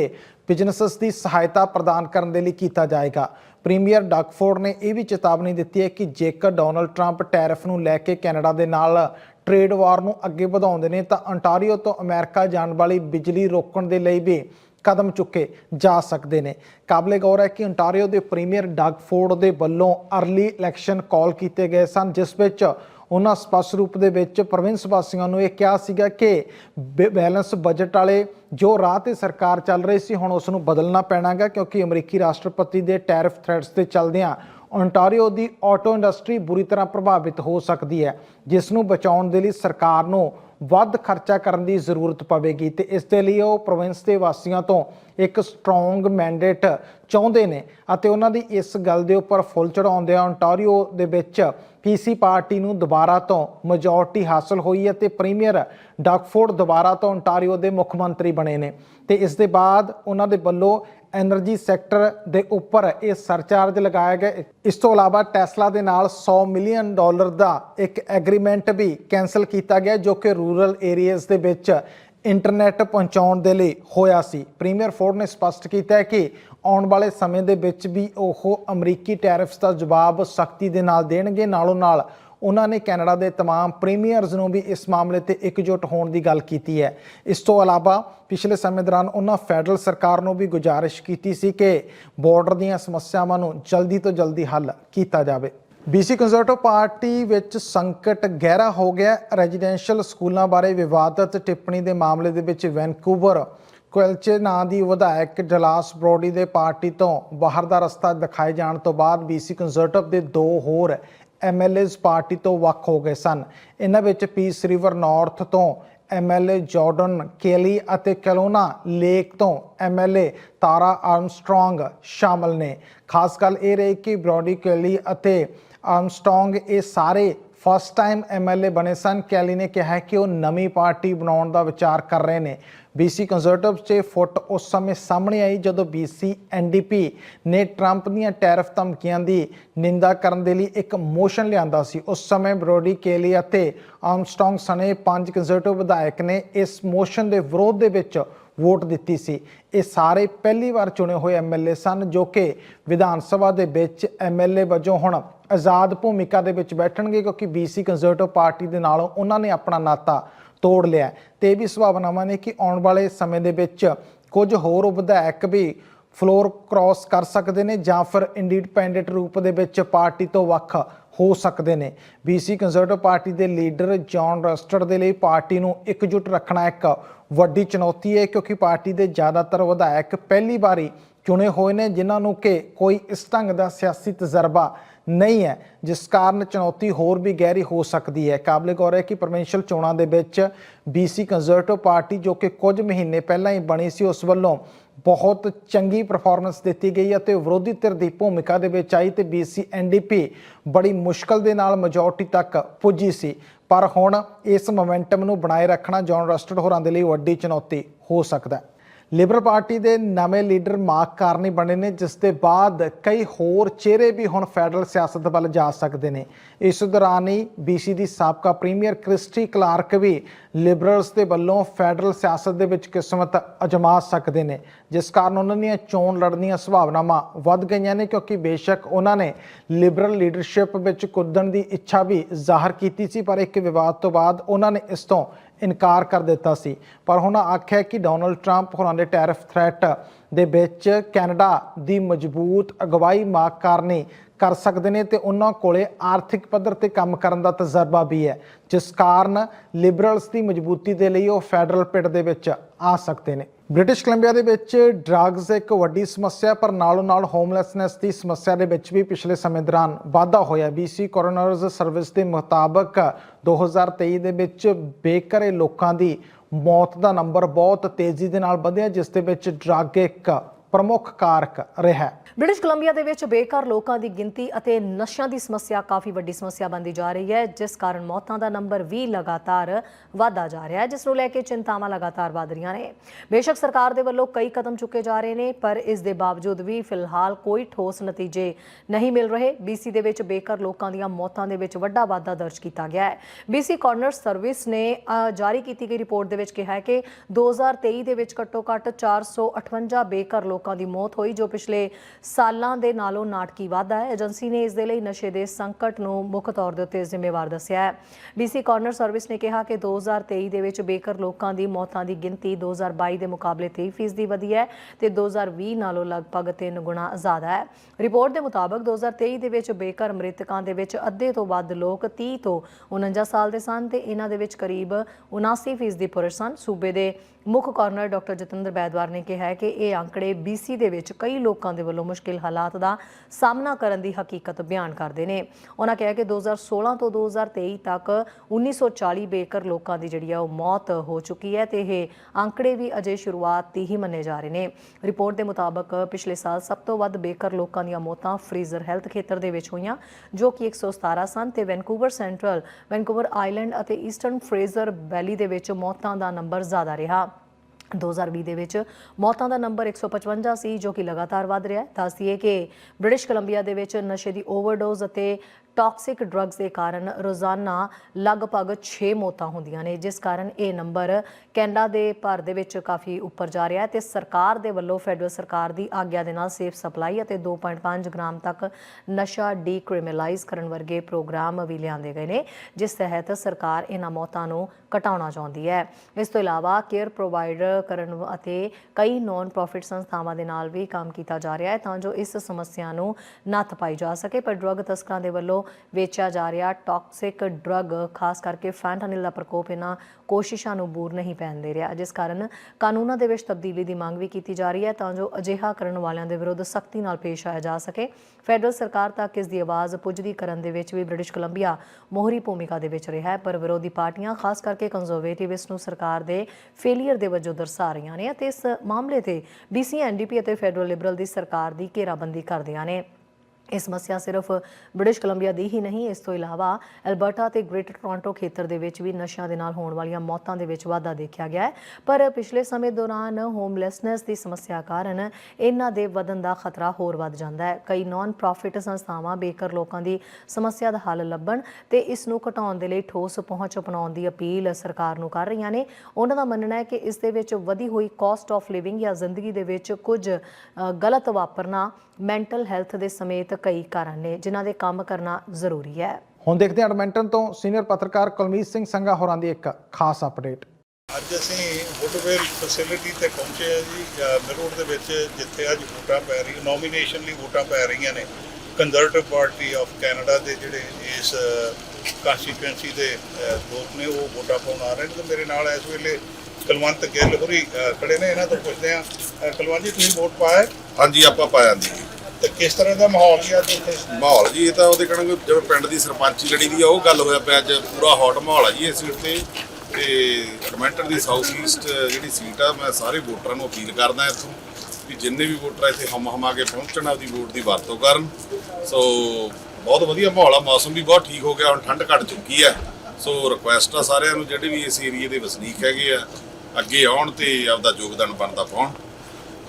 ਬਿਜ਼ਨੈਸਸ ਦੀ ਸਹਾਇਤਾ ਪ੍ਰਦਾਨ ਕਰਨ ਦੇ ਲਈ ਕੀਤਾ ਜਾਏਗਾ। ਪ੍ਰੀਮੀਅਰ ਡਾਕਫੋਰਡ ਨੇ ਇਹ ਵੀ ਚੇਤਾਵਨੀ ਦਿੱਤੀ ਹੈ ਕਿ ਜੇਕਰ ਡੋਨਲਡ ਟਰੰਪ ਟੈਰਫ ਨੂੰ ਲੈ ਕੇ ਕੈਨੇਡਾ ਦੇ ਨਾਲ ਟ੍ਰੇਡ ਵਾਰ ਨੂੰ ਅੱਗੇ ਵਧਾਉਂਦੇ ਨੇ ਤਾਂ ਅੰਟਾਰੀਓ ਤੋਂ ਅਮਰੀਕਾ ਜਾਣ ਵਾਲੀ ਬਿਜਲੀ ਰੋਕਣ ਦੇ ਲਈ ਵੀ ਕਦਮ ਚੁੱਕੇ ਜਾ ਸਕਦੇ ਨੇ। ਕਾਬਲੇ ਗੌਰ ਹੈ ਕਿ ਓਨਟਾਰੀਓ ਦੇ ਪ੍ਰੀਮੀਅਰ ਡਗਫੋਰਡ ਦੇ ਵੱਲੋਂ ਅਰਲੀ ਇਲੈਕਸ਼ਨ ਕਾਲ ਕੀਤੇ ਗਏ ਸਨ, ਜਿਸ ਵਿੱਚ ਉਹਨਾਂ ਸਪਸ਼ਟ ਰੂਪ ਦੇ ਵਿੱਚ ਪ੍ਰੋਵਿੰਸ ਵਾਸੀਆਂ ਨੂੰ ਇਹ ਕਿਹਾ ਸੀਗਾ ਕਿ ਬ- ਬੈਲੈਂਸ ਬਜਟ ਵਾਲੇ ਜੋ ਰਾਹ ਤੇ ਸਰਕਾਰ ਚੱਲ ਰਹੀ ਸੀ, ਹੁਣ ਉਸ ਨੂੰ ਬਦਲਣਾ ਪੈਣਾਗਾ, ਕਿਉਂਕਿ ਅਮਰੀਕੀ ਰਾਸ਼ਟਰਪਤੀ ਦੇ ਟੈਰਿਫ ਥ੍ਰੈਟਸ ਤੇ ਚੱਲਦਿਆਂ ਓਨਟਾਰੀਓ ਦੀ ਆਟੋ ਇੰਡਸਟਰੀ ਬੁਰੀ ਤਰ੍ਹਾਂ ਪ੍ਰਭਾਵਿਤ ਹੋ ਸਕਦੀ ਹੈ, ਜਿਸ ਨੂੰ ਬਚਾਉਣ ਦੇ ਲਈ ਸਰਕਾਰ ਨੂੰ ਵੱਧ ਖਰਚਾ ਕਰਨ ਦੀ ਜ਼ਰੂਰਤ ਪਵੇਗੀ ਤੇ ਇਸ ਦੇ ਲਈ ਉਹ ਪ੍ਰੋਵਿੰਸ ਦੇ ਵਾਸੀਆਂ ਤੋਂ ਇੱਕ ਸਟਰੋਂਗ ਮੈਂਡੇਟ ਚਾਹੁੰਦੇ ਨੇ ਅਤੇ ਉਹਨਾਂ ਦੀ ਇਸ ਗੱਲ ਦੇ ਉੱਪਰ ਫੁੱਲ ਚੜਾਉਂਦੇ ਆ ਓਨਟਾਰੀਓ ਦੇ ਵਿੱਚ ਪੀਸੀ ਪਾਰਟੀ ਨੂੰ ਦੁਬਾਰਾ ਤੋਂ ਮੈਜੋਰਟੀ ਹਾਸਲ ਹੋਈ ਹੈ ਤੇ ਪ੍ਰੀਮੀਅਰ ਡਾਕਫੋਰਡ ਦੁਬਾਰਾ ਤੋਂ ਓਨਟਾਰੀਓ ਦੇ ਮੁੱਖ ਮੰਤਰੀ ਬਣੇ ਨੇ ਤੇ ਇਸ ਦੇ ਬਾਅਦ ਉਹਨਾਂ ਦੇ ਵੱਲੋਂ ਐਨਰਜੀ ਸੈਕਟਰ ਦੇ ਉੱਪਰ ਇਹ ਸਰਚਾਰਜ ਲਗਾਇਆ ਗਿਆ। ਇਸ ਤੋਂ ਇਲਾਵਾ ਟੈਸਲਾ ਦੇ ਨਾਲ 100 ਮਿਲੀਅਨ ਡਾਲਰ ਦਾ ਇੱਕ ਐਗਰੀਮੈਂਟ ਵੀ ਕੈਨਸਲ ਕੀਤਾ ਗਿਆ, ਜੋ ਕਿ ਰੂਰਲ ਏਰੀਆਜ਼ ਦੇ ਵਿੱਚ ਇੰਟਰਨੈਟ ਪਹੁੰਚਾਉਣ ਦੇ ਲਈ ਹੋਇਆ ਸੀ। ਪ੍ਰੀਮੀਅਰ ਫੋਰਡ ਨੇ ਸਪਸ਼ਟ ਕੀਤਾ ਹੈ ਕਿ ਆਉਣ ਵਾਲੇ ਸਮੇਂ ਦੇ ਵਿੱਚ ਵੀ ਉਹ ਅਮਰੀਕੀ ਟੈਰਿਫਸ ਦਾ ਜਵਾਬ ਸਖਤੀ ਦੇ ਨਾਲ ਦੇਣਗੇ। ਨਾਲੋਂ ਨਾਲ ਉਹਨਾਂ ਨੇ ਕੈਨੇਡਾ ਦੇ तमाम ਪ੍ਰੀਮੀਅਰਸ ਨੂੰ ਵੀ ਇਸ ਮਾਮਲੇ ਤੇ ਇਕਜੁੱਟ ਹੋਣ ਦੀ ਗੱਲ ਕੀਤੀ ਹੈ ਇਸ ਤੋਂ ਇਲਾਵਾ ਪਿਛਲੇ ਸਮੇਂ ਦੌਰਾਨ ਉਹਨਾਂ ਫੈਡਰਲ ਸਰਕਾਰ ਨੂੰ ਵੀ ਗੁਜ਼ਾਰਿਸ਼ ਕੀਤੀ ਸੀ ਕਿ ਬਾਰਡਰ ਦੀਆਂ ਸਮੱਸਿਆਵਾਂ ਨੂੰ ਜਲਦੀ ਤੋਂ ਜਲਦੀ ਹੱਲ ਕੀਤਾ ਜਾਵੇ ਬੀਸੀ ਕੰਜ਼ਰਵੇਟਿਵ ਪਾਰਟੀ ਵਿੱਚ ਸੰਕਟ ਗਹਿਰਾ ਹੋ ਗਿਆ ਰੈਜ਼ੀਡੈਂਸ਼ੀਅਲ ਸਕੂਲਾਂ ਬਾਰੇ ਵਿਵਾਦਤ ਟਿੱਪਣੀ ਦੇ ਮਾਮਲੇ ਦੇ ਵਿੱਚ ਵੈਨਕੂਵਰ ਕੁਐਲਚੇ ਨਾਂ ਦੀ ਵਿਧਾਇਕ ਜਲਾਸ ਬਰੋਡੀ ਦੇ ਪਾਰਟੀ ਤੋਂ ਬਾਹਰ ਦਾ ਰਸਤਾ ਦਿਖਾਏ ਜਾਣ ਤੋਂ ਬਾਅਦ ਬੀਸੀ ਕੰਜ਼ਰਵੇਟਿਵ ਦੇ ਦੋ ਹੋਰ ਐਮਐਲਏਜ਼ ਪਾਰਟੀ ਤੋਂ ਵੱਖ ਹੋ ਗਏ ਸਨ। ਇਹਨਾਂ ਵਿੱਚ ਪੀਸ ਰਿਵਰ ਨਾਰਥ ਤੋਂ ਐਮਐਲਏ ਜਾਰਡਨ ਕੇਲੀ ਅਤੇ ਕੈਲੋਨਾ ਲੇਕ ਤੋਂ ਐਮਐਲਏ ਤਾਰਾ ਆਰਮਸਟਰੋਂਗ ਸ਼ਾਮਲ ਨੇ। ਖਾਸ ਗੱਲ ਇਹ ਰਹੀ ਕਿ ਬ੍ਰੋਡੀ ਕੇਲੀ ਅਤੇ ਆਰਮਸਟ੍ਰੋਂਗ ਇਹ ਸਾਰੇ ਫਸਟ ਟਾਈਮ ਐਮਐਲਏ ਬਣੇ ਸਨ। ਕੈਲੀ ਨੇ ਕਿਹਾ ਕਿ ਉਹ ਨਵੀਂ ਪਾਰਟੀ ਬਣਾਉਣ ਦਾ ਵਿਚਾਰ ਕਰ ਰਹੇ ਨੇ। ਬੀਸੀ ਕੰਜ਼ਰਵੇਟਿਵਸ 'ਚ ਫੁੱਟ ਉਸ ਸਮੇਂ ਸਾਹਮਣੇ ਆਈ ਜਦੋਂ ਬੀਸੀ ਐਨਡੀਪੀ ਨੇ ਟਰੰਪ ਦੀਆਂ ਟੈਰਿਫ ਧਮਕੀਆਂ ਦੀ ਨਿੰਦਾ ਕਰਨ ਦੇ ਲਈ ਇੱਕ ਮੋਸ਼ਨ ਲਿਆਂਦਾ ਸੀ। ਉਸ ਸਮੇਂ ਬਰੋਡੀ ਕੇਲੀ ਅਤੇ ਆਰਮਸਟ੍ਰੋਂਗ ਸਣੇ ਪੰਜ ਕੰਜ਼ਰਵੇਟਿਵ ਵਿਧਾਇਕ ਨੇ ਇਸ ਮੋਸ਼ਨ ਦੇ ਵਿਰੋਧ ਦੇ ਵਿੱਚ ਵੋਟ ਦਿੱਤੀ ਸੀ। ਇਹ ਸਾਰੇ ਪਹਿਲੀ ਵਾਰ ਚੁਣੇ ਹੋਏ ਐਮਐਲਏ ਸਨ, ਜੋ ਕਿ ਵਿਧਾਨ ਸਭਾ ਦੇ ਵਿੱਚ ਐਮਐਲਏ ਵਜੋਂ ਹੁਣ ਆਜ਼ਾਦ ਭੂਮਿਕਾ ਦੇ ਵਿੱਚ ਬੈਠਣਗੇ ਕਿਉਂਕਿ ਬੀਸੀ ਕੰਜ਼ਰਵੇਟਿਵ ਪਾਰਟੀ ਦੇ ਨਾਲੋਂ ਉਹਨਾਂ ਨੇ ਆਪਣਾ ਨਾਤਾ ਤੋੜ ਲਿਆ ਹੈ। ਤੇ ਇਹ ਵੀ ਸੰਭਾਵਨਾਵਾਂ ਨੇ ਕਿ ਆਉਣ ਵਾਲੇ ਸਮੇਂ ਦੇ ਵਿੱਚ ਕੁਝ ਹੋਰ ਵਿਧਾਇਕ ਵੀ ਫਲੋਰ ਕ੍ਰਾਸ ਕਰ ਸਕਦੇ ਨੇ ਜਾਂ ਫਿਰ ਇੰਡੀਪੈਂਡੈਂਟ ਰੂਪ ਦੇ ਵਿੱਚ ਪਾਰਟੀ ਤੋਂ ਵੱਖ ਹੋ ਸਕਦੇ ਨੇ ਬੀਸੀ ਕੰਜ਼ਰਵੇਟਿਵ ਪਾਰਟੀ ਦੇ ਲੀਡਰ ਜੌਨ ਰਸਟਰ ਦੇ ਲਈ ਪਾਰਟੀ ਨੂੰ ਇਕਜੁੱਟ ਰੱਖਣਾ ਇੱਕ ਵੱਡੀ ਚੁਣੌਤੀ ਹੈ ਕਿਉਂਕਿ ਪਾਰਟੀ ਦੇ ਜ਼ਿਆਦਾਤਰ ਵਿਧਾਇਕ ਪਹਿਲੀ ਵਾਰੀ ਚੁਣੇ ਹੋਏ ਨੇ, ਜਿਨ੍ਹਾਂ ਨੂੰ ਕਿ ਕੋਈ ਇਸ ਢੰਗ ਦਾ ਸਿਆਸੀ ਤਜਰਬਾ ਨਹੀਂ ਹੈ, ਜਿਸ ਕਾਰਨ ਚੁਣੌਤੀ ਹੋਰ ਵੀ ਗਹਿਰੀ ਹੋ ਸਕਦੀ ਹੈ। ਕਾਬਲੇ ਗੌਰ ਹੈ ਕਿ ਪ੍ਰੋਵਿੰਸ਼ੀਅਲ ਚੋਣਾਂ ਦੇ ਵਿੱਚ ਬੀਸੀ ਕੰਜ਼ਰਵੇਟਿਵ ਪਾਰਟੀ ਜੋ ਕਿ ਕੁਝ ਮਹੀਨੇ ਪਹਿਲਾਂ ਹੀ ਬਣੀ ਸੀ, ਉਸ ਵੱਲੋਂ ਬਹੁਤ ਚੰਗੀ ਪਰਫਾਰਮੈਂਸ ਦਿੱਤੀ ਗਈ ਅਤੇ ਵਿਰੋਧੀ ਧਿਰ ਦੀ ਭੂਮਿਕਾ ਦੇ ਵਿੱਚ ਆਈ ਤੇ ਬੀਸੀ ਐਨਡੀਪੀ ਬੜੀ ਮੁਸ਼ਕਲ ਦੇ ਨਾਲ ਮੈਜੋਰਟੀ ਤੱਕ ਪੁੱਜੀ ਸੀ। ਪਰ ਹੁਣ ਇਸ ਮੋਮੈਂਟਮ ਨੂੰ ਬਣਾਏ ਰੱਖਣਾ ਜੌਨ ਰਸਟਡ ਹੋਰਾਂ ਦੇ ਲਈ ਵੱਡੀ ਚੁਣੌਤੀ ਹੋ ਸਕਦਾ ਹੈ। ਲਿਬਰਲ ਪਾਰਟੀ ਦੇ ਨਵੇਂ ਲੀਡਰ ਮਾਰਕ ਕਾਰਨੀ ਬਣੇ ਨੇ, ਜਿਸ ਦੇ ਬਾਅਦ ਕਈ ਹੋਰ ਚਿਹਰੇ ਵੀ ਹੁਣ ਫੈਡਰਲ ਸਿਆਸਤ ਵੱਲ ਜਾ ਸਕਦੇ ਨੇ। ਇਸ ਦੌਰਾਨ ਹੀ ਬੀਸੀ ਦੀ ਸਾਬਕਾ ਪ੍ਰੀਮੀਅਰ ਕ੍ਰਿਸਟੀ ਕਲਾਰਕ ਵੀ ਲਿਬਰਲਸ ਦੇ ਵੱਲੋਂ ਫੈਡਰਲ ਸਿਆਸਤ ਦੇ ਵਿੱਚ ਕਿਸਮਤ ਅਜਮਾ ਸਕਦੇ ਨੇ, ਜਿਸ ਕਾਰਨ ਉਹਨਾਂ ਦੀਆਂ ਚੋਣ ਲੜਨ ਦੀਆਂ ਸੰਭਾਵਨਾਵਾਂ ਵੱਧ ਗਈਆਂ ਨੇ, ਕਿਉਂਕਿ ਬੇਸ਼ੱਕ ਉਹਨਾਂ ਨੇ ਲਿਬਰਲ ਲੀਡਰਸ਼ਿਪ ਵਿੱਚ ਕੁੱਦਣ ਦੀ ਇੱਛਾ ਵੀ ਜ਼ਾਹਰ ਕੀਤੀ ਸੀ, ਪਰ ਇੱਕ ਵਿਵਾਦ ਤੋਂ ਬਾਅਦ ਉਹਨਾਂ ਨੇ ਇਸ ਤੋਂ ਇਨਕਾਰ ਕਰ ਦਿੱਤਾ ਸੀ। ਪਰ ਹੁਣ ਆਖਿਆ ਕਿ ਡੋਨਲਡ ਟਰੰਪ ਹੋਰਾਂ ਦੇ ਟੈਰਿਫ ਥ੍ਰੈਟ ਦੇ ਵਿੱਚ ਕੈਨੇਡਾ ਦੀ ਮਜ਼ਬੂਤ ਅਗਵਾਈ ਮਾਰਕ ਕਰਨੀ ਕਰ ਸਕਦੇ ਨੇ ਤੇ ਉਹਨਾਂ ਕੋਲੇ ਆਰਥਿਕ ਪੱਧਰ ਤੇ ਕੰਮ ਕਰਨ ਦਾ ਤਜਰਬਾ ਵੀ ਹੈ, ਜਿਸ ਕਾਰਨ ਲਿਬਰਲਸ ਦੀ ਮਜ਼ਬੂਤੀ ਦੇ ਲਈ ਉਹ ਫੈਡਰਲ ਪਿੜ ਦੇ ਵਿੱਚ ਆ ਸਕਦੇ ਨੇ। ਬ੍ਰਿਟਿਸ਼ ਕੋਲੰਬੀਆ ਦੇ ਵਿੱਚ ਡਰੱਗਸ ਇੱਕ ਵੱਡੀ ਸਮੱਸਿਆ ਪਰ ਨਾਲੋਂ ਨਾਲ ਹੋਮਲੈਸਨੈਸ ਦੀ ਸਮੱਸਿਆ ਦੇ ਵਿੱਚ ਵੀ ਪਿਛਲੇ ਸਮੇਂ ਦੌਰਾਨ ਵਾਧਾ ਹੋਇਆ। BC ਕੋਰੋਨਰਸ ਸਰਵਿਸ ਦੇ ਮੁਤਾਬਕ 2023 ਦੇ ਵਿੱਚ ਬੇਘਰੇ ਲੋਕਾਂ ਦੀ ਮੌਤ ਦਾ ਨੰਬਰ ਬਹੁਤ ਤੇਜ਼ੀ ਦੇ ਨਾਲ ਵਧਿਆ, ਜਿਸ ਦੇ ਵਿੱਚ ਡਰੱਗ ਇੱਕ ਪ੍ਰਮੁੱਖ ਕਾਰਕ ਰਿਹਾ। ਬ੍ਰਿਟਿਸ਼ ਕੋਲੰਬੀਆ ਦੇ ਵਿੱਚ ਬੇਕਾਰ ਲੋਕਾਂ ਦੀ ਗਿਣਤੀ ਅਤੇ ਨਸ਼ਿਆਂ ਦੀ ਸਮੱਸਿਆ ਕਾਫੀ ਵੱਡੀ ਸਮੱਸਿਆ ਬਣਦੀ ਜਾ ਰਹੀ ਹੈ, ਜਿਸ ਕਾਰਨ ਮੌਤਾਂ ਦਾ ਨੰਬਰ ਵੀ ਲਗਾਤਾਰ ਵਧਦਾ ਜਾ ਰਿਹਾ ਹੈ, ਜਿਸ ਨੂੰ ਲੈ ਕੇ ਚਿੰਤਾਵਾਂ ਲਗਾਤਾਰ ਵਧ ਰਹੀਆਂ ਨੇ। ਬੇਸ਼ੱਕ ਸਰਕਾਰ ਦੇ ਵੱਲੋਂ ਕਈ ਕਦਮ ਚੁੱਕੇ ਜਾ ਰਹੇ ਨੇ, ਪਰ ਇਸ ਦੇ ਬਾਵਜੂਦ ਵੀ ਫਿਲਹਾਲ ਕੋਈ ਠੋਸ ਨਤੀਜੇ ਨਹੀਂ ਮਿਲ ਰਹੇ। BC ਦੇ ਵਿੱਚ ਬੇਕਾਰ ਲੋਕਾਂ ਦੀਆਂ ਮੌਤਾਂ ਦੇ ਵਿੱਚ ਵੱਡਾ ਵਾਧਾ ਦਰਜ ਕੀਤਾ ਗਿਆ ਹੈ। BC ਕਾਰਨਰ ਸਰਵਿਸ ਨੇ ਜਾਰੀ ਕੀਤੀ ਗਈ ਰਿਪੋਰਟ ਦੇ ਵਿੱਚ ਕਿਹਾ ਹੈ ਕਿ 2023 ਦੇ ਵਿੱਚ ਘੱਟੋ-ਘੱਟ 458 ਬੇਕਾਰ ਲੋਕ ਲੋਕਾਂ ਦੀ ਮੌਤ ਹੋਈ, ਜੋ ਪਿਛਲੇ ਸਾਲਾਂ ਦੇ ਨਾਲੋਂ ਨਾਟਕੀ ਵਾਧਾ ਹੈ। ਏਜੰਸੀ ਨੇ ਇਸ ਦੇ ਲਈ ਨਸ਼ੇ ਦੇ ਸੰਕਟ ਨੂੰ ਮੁੱਖ ਤੌਰ ਦੇ ਉੱਤੇ ਜ਼ਿੰਮੇਵਾਰ ਦੱਸਿਆ ਹੈ। BC ਕਾਰਨਰ ਸਰਵਿਸ ਨੇ ਕਿਹਾ ਕਿ 2023 ਦੇ ਵਿੱਚ ਬੇਕਾਰ ਲੋਕਾਂ ਦੀ ਮੌਤਾਂ ਦੀ ਗਿਣਤੀ 2022 ਦੇ ਮੁਕਾਬਲੇ 23% ਦੀ ਵਧੀ ਹੈ ਤੇ 2020 ਨਾਲੋਂ ਲਗਭਗ 3 ਗੁਣਾ ਜ਼ਿਆਦਾ ਹੈ। ਰਿਪੋਰਟ ਦੇ ਮੁਤਾਬਕ 2023 ਦੇ ਵਿੱਚ ਬੇਕਾਰ ਮ੍ਰਿਤਕਾਂ ਦੇ ਵਿੱਚ ਅੱਧੇ ਤੋਂ ਵੱਧ ਲੋਕ 30 ਤੋਂ 49 ਸਾਲ ਦੇ ਸਨ ਤੇ ਇਹਨਾਂ ਦੇ ਵਿੱਚ ਕਰੀਬ 79% ਦੀ ਪੁਰਸ਼ ਸਨ। ਸੂਬੇ ਦੇ ਮੁੱਖ ਕਾਰਨਰ ਡਾਕਟਰ ਜਤਿੰਦਰ ਬੈਦਵਾਰ ਨੇ ਕਿਹਾ ਹੈ ਕਿ ਇਹ ਅੰਕੜੇ BC ਦੇ ਵਿੱਚ ਕਈ ਲੋਕਾਂ ਦੇ ਵੱਲੋਂ ਮੁਸ਼ਕਿਲ ਹਾਲਾਤ ਦਾ ਸਾਹਮਣਾ ਕਰਨ ਦੀ ਹਕੀਕਤ ਬਿਆਨ ਕਰਦੇ ਨੇ। ਉਹਨਾਂ ਕਿਹਾ ਕਿ 2016 ਤੋਂ 2023 ਤੱਕ 1940 ਬੇਕਰ ਲੋਕਾਂ ਦੀ ਜਿਹੜੀ ਆ ਉਹ ਮੌਤ ਹੋ ਚੁੱਕੀ ਹੈ ਤੇ ਇਹ ਅੰਕੜੇ ਵੀ ਅਜੇ ਸ਼ੁਰੂਆਤ ਹੀ ਮੰਨੇ ਜਾ ਰਹੇ ਨੇ। ਰਿਪੋਰਟ ਦੇ ਮੁਤਾਬਕ ਪਿਛਲੇ ਸਾਲ ਸਭ ਤੋਂ ਵੱਧ ਬੇਕਰ ਲੋਕਾਂ ਦੀਆਂ ਮੌਤਾਂ ਫਰੀਜ਼ਰ ਹੈਲਥ ਖੇਤਰ ਦੇ ਵਿੱਚ ਹੋਈਆਂ, ਜੋ ਕਿ 117 ਸਨ ਤੇ ਵੈਨਕੂਵਰ ਸੈਂਟਰਲ, ਵੈਨਕੂਵਰ ਆਈਲੈਂਡ ਅਤੇ ਈਸਟਰਨ ਫਰੇਜ਼ਰ ਵੈਲੀ ਦੇ ਵਿੱਚ ਮੌਤਾਂ ਦਾ ਨੰਬਰ ਜ਼ਿਆਦਾ ਰਿਹਾ। 2020 ਦੇ ਵਿੱਚ ਮੌਤਾਂ ਦਾ ਨੰਬਰ 155 ਸੀ ਜੋ ਕਿ ਲਗਾਤਾਰ ਵਧ ਰਿਹਾ ਹੈ। ਦੱਸਦੀਏ ਕਿ ਬ੍ਰਿਟਿਸ਼ ਕੋਲੰਬੀਆ ਦੇ ਵਿੱਚ ਨਸ਼ੇ ਦੀ ਓਵਰਡੋਜ਼ ਅਤੇ ਟਾਕਸਿਕ ਡਰੱਗਸ ਦੇ ਕਾਰਨ ਰੋਜ਼ਾਨਾ ਲਗਭਗ 6 ਮੌਤਾਂ ਹੁੰਦੀਆਂ ਨੇ, ਜਿਸ ਕਾਰਨ ਇਹ ਨੰਬਰ ਕੈਨੇਡਾ ਦੇ ਭਰ ਦੇ ਵਿੱਚ ਕਾਫੀ ਉੱਪਰ ਜਾ ਰਿਹਾ ਹੈ ਤੇ ਸਰਕਾਰ ਦੇ ਵੱਲੋਂ ਫੈਡਰਲ ਸਰਕਾਰ ਦੀ ਆਗਿਆ ਦੇ ਨਾਲ ਸੇਫ ਸਪਲਾਈ ਅਤੇ 2.5 ਗ੍ਰਾਮ ਤੱਕ ਨਸ਼ਾ ਡੀਕ੍ਰਿਮੀਨਲਾਈਜ਼ ਕਰਨ ਵਰਗੇ ਪ੍ਰੋਗਰਾਮ ਵੀ ਲਿਆਂਦੇ ਗਏ ਨੇ, ਜਿਸ ਤਹਿਤ ਸਰਕਾਰ ਇਹਨਾਂ ਮੌਤਾਂ ਨੂੰ ਘਟਾਉਣਾ ਚਾਹੁੰਦੀ ਹੈ। ਇਸ ਤੋਂ ਇਲਾਵਾ ਕੇਅਰ ਪ੍ਰੋਵਾਈਡਰ ਕਰਨ ਅਤੇ ਕਈ ਨਾਨ ਪ੍ਰੋਫਿਟ ਸੰਸਥਾਵਾਂ ਦੇ ਨਾਲ ਵੀ ਕੰਮ ਕੀਤਾ ਜਾ ਰਿਹਾ ਹੈ ਤਾਂ ਜੋ ਇਸ ਸਮੱਸਿਆ ਨੂੰ ਨੱਥ ਪਾਈ ਜਾ ਸਕੇ, ਪਰ ਡਰੱਗ ਤਸਕਰਾਂ ਦੇ ਵੱਲੋਂ ਵੇਚਿਆ ਜਾ ਰਿਹਾ। ਟਾਕਸਿਕ ਡਰੱਗ ਖਾਸ ਕਰਕੇ ਫੈਂਟਾਨਿਲ ਦਾ ਪ੍ਰਕੋਪ ਇਹਨਾਂ ਕੋਸ਼ਿਸ਼ਾਂ ਨੂੰ ਬੂਰ ਨਹੀਂ ਪੈਣ ਦੇ ਰਿਹਾ। ਜਿਸ ਕਾਰਨ ਕਾਨੂੰਨਾਂ ਦੇ ਵਿੱਚ ਤਬਦੀਲੀ ਦੀ ਮੰਗ ਵੀ ਕੀਤੀ ਜਾ ਰਹੀ ਹੈ ਤਾਂ ਜੋ ਅਜਿਹਾ ਕਰਨ ਵਾਲਿਆਂ ਦੇ ਵਿਰੁੱਧ ਸਖਤੀ ਨਾਲ ਪੇਸ਼ ਆਇਆ ਜਾ ਸਕੇ। ਫੈਡਰਲ ਸਰਕਾਰ ਤੱਕ ਇਸ ਦੀ ਆਵਾਜ਼ ਪੁੱਜਦੀ ਕਰਨ ਦੇ ਵਿੱਚ ਵੀ ਬ੍ਰਿਟਿਸ਼ ਕੋਲੰਬੀਆ ਮੋਹਰੀ ਭੂਮਿਕਾ ਦੇ ਵਿੱਚ ਰਿਹਾ ਹੈ, ਪਰ ਵਿਰੋਧੀ ਪਾਰਟੀਆਂ, ਖਾਸ ਕਰਕੇ ਕੰਜ਼ਰਵੇਟਿਵ ਇਸ ਨੂੰ ਸਰਕਾਰ ਦੇ ਫੇਲਿਅਰ ਦੇ ਵਜੋਂ ਦਰਸਾ ਰਹੀਆਂ ਨੇ ਅਤੇ ਇਸ ਮਾਮਲੇ ਤੇ BC ਐਨਡੀਪੀ ਅਤੇ ਫੈਡਰਲ ਲਿਬਰਲ ਦੀ ਸਰਕਾਰ ਦੀ ਘੇਰਾਬੰਦੀ ਕਰਦੀਆਂ ਨੇ। ਇਹ ਸਮੱਸਿਆ ਸਿਰਫ ਬ੍ਰਿਟਿਸ਼ ਕੋਲੰਬੀਆ ਦੀ ਹੀ ਨਹੀਂ, ਇਸ ਤੋਂ ਇਲਾਵਾ ਐਲਬਰਟਾ ਤੇ ਗ੍ਰੇਟਰ ਟੋਰਾਂਟੋ ਖੇਤਰ ਦੇ ਵਿੱਚ ਵੀ ਨਸ਼ਿਆਂ ਦੇ ਨਾਲ ਹੋਣ ਵਾਲੀਆਂ ਮੌਤਾਂ ਦੇ ਵਿੱਚ ਵਾਧਾ ਦੇਖਿਆ ਗਿਆ ਹੈ। ਪਰ ਪਿਛਲੇ ਸਮੇਂ ਦੌਰਾਨ ਹੋਮਲੈਸਨੈਸ ਦੀ ਸਮੱਸਿਆ ਕਾਰਨ ਇਹਨਾਂ ਦੇ ਵਧਣ ਦਾ ਖਤਰਾ ਹੋਰ ਵੱਧ ਜਾਂਦਾ ਹੈ। ਕਈ ਨਾਨ ਪ੍ਰੋਫਿਟ ਸੰਸਥਾਵਾਂ ਬੇਕਰ ਲੋਕਾਂ ਦੀ ਸਮੱਸਿਆ ਦਾ ਹੱਲ ਲੱਭਣ ਤੇ ਇਸ ਨੂੰ ਘਟਾਉਣ ਦੇ ਲਈ ਠੋਸ ਪਹੁੰਚ ਅਪਣਾਉਣ ਦੀ ਅਪੀਲ ਸਰਕਾਰ ਨੂੰ ਕਰ ਰਹੀਆਂ ਨੇ। ਉਹਨਾਂ ਦਾ ਮੰਨਣਾ ਹੈ ਕਿ ਇਸ ਦੇ ਵਿੱਚ ਵਧੀ ਹੋਈ ਕਾਸਟ ਆਫ ਲਿਵਿੰਗ ਜਾਂ ਜ਼ਿੰਦਗੀ ਦੇ ਵਿੱਚ ਕੁਝ ਗਲਤ ਵਾਪਰਨਾ ਮੈਂਟਲ ਹੈਲਥ ਦੇ ਸਮੇਤ ਕਈ ਕਾਰਨ ਨੇ ਜਿਨ੍ਹਾਂ ਦੇ ਕੰਮ ਕਰਨਾ ਜ਼ਰੂਰੀ ਹੈ। ਹੁਣ ਦੇਖਦੇ ਹਾਂ ਐਡਮਿੰਟਨ ਤੋਂ ਸੀਨੀਅਰ ਪੱਤਰਕਾਰ ਕੁਲਮੀਤ ਸਿੰਘ ਸੰਘਾ ਹੋਰਾਂ ਦੀ ਇੱਕ ਖਾਸ ਅਪਡੇਟ। ਅੱਜ ਅਸੀਂ ਵੁੱਡਵੇਲ ਫੈਸਿਲਿਟੀ ਤੇ ਪਹੁੰਚੇ ਆ ਜੀ ਮਿਲ ਰੋਡ ਦੇ ਵਿੱਚ ਜਿੱਥੇ ਅੱਜ ਵੋਟਾਂ ਪੈ ਰਹੀਆਂ ਨੋਮੀਨੇਸ਼ਨ ਲਈ ਵੋਟਾਂ ਪੈ ਰਹੀਆਂ ਨੇ। ਕੰਜ਼ਰਵੇਟਿਵ ਪਾਰਟੀ ਆਫ ਕੈਨੇਡਾ ਦੇ ਜਿਹੜੇ ਇਸ ਕੰਸਟੀਟੂਐਂਸੀ ਦੇ ਲੋਕ ਨੇ ਉਹ ਵੋਟਾਂ ਪਾਉਣ ਆ ਰਹੇ ਨੇ। ਤੇ ਮੇਰੇ ਨਾਲ ਇਸ ਵੇਲੇ ਕੁਲਵੰਤ ਗਿੱਲ ਹੋਰੀ ਖੜੇ ਨੇ। ਇਹਨਾਂ ਤੋਂ ਪੁੱਛਦੇ ਆ ਕੁਲਵੰਤ ਜੀ ਤੁਸੀਂ ਵੋਟ ਪਾਇਆ ਹਾਂਜੀ ਆਪਾਂ ਪਾ ਜਾਂਦੀ ਤੇ ਕਿਸ ਤਰ੍ਹਾਂ ਦਾ ਮਾਹੌਲ ਜੀ ਅੱਜ ਇੱਥੇ? ਮਾਹੌਲ ਜੀ, ਇਹ ਤਾਂ ਉਹਦੇ ਕਹਣਗੇ ਜਿਵੇਂ ਪਿੰਡ ਦੀ ਸਰਪੰਚੀ ਲੜੀ ਦੀ ਆ, ਉਹ ਗੱਲ ਹੋਇਆ ਪਿਆ ਅੱਜ। ਪੂਰਾ ਹੌਟ ਮਾਹੌਲ ਆ ਜੀ ਇਸ ਸੀਟ ਤੇ। ਤੇ ਐਡਮਿੰਟਨ ਦੀ ਸਾਊਥ ਈਸਟ ਜਿਹੜੀ ਸੀਟ ਆ, ਮੈਂ ਸਾਰੇ ਵੋਟਰਾਂ ਨੂੰ ਅਪੀਲ ਕਰਦਾ ਇੱਥੋਂ ਵੀ ਜਿੰਨੇ ਵੀ ਵੋਟਰ ਇੱਥੇ ਹਮ ਹਮਾ ਕੇ ਪਹੁੰਚਣ ਆਪਦੀ ਵੋਟ ਦੀ ਵਰਤੋਂ ਕਰਨ। ਸੋ ਬਹੁਤ ਵਧੀਆ ਮਾਹੌਲ ਆ, ਮੌਸਮ ਵੀ ਬਹੁਤ ਠੀਕ ਹੋ ਗਿਆ, ਹੁਣ ਠੰਡ ਘਟ ਚੁੱਕੀ ਹੈ ਸੋ ਰਿਕੁਐਸਟ ਆ ਸਾਰਿਆਂ ਨੂੰ, ਜਿਹੜੇ ਵੀ ਇਸ ਏਰੀਏ ਦੇ ਵਸਨੀਕ ਹੈਗੇ ਆ, ਅੱਗੇ ਆਉਣ ਤੇ ਆਪਦਾ ਯੋਗਦਾਨ ਬਣਦਾ ਪਾਉਣ।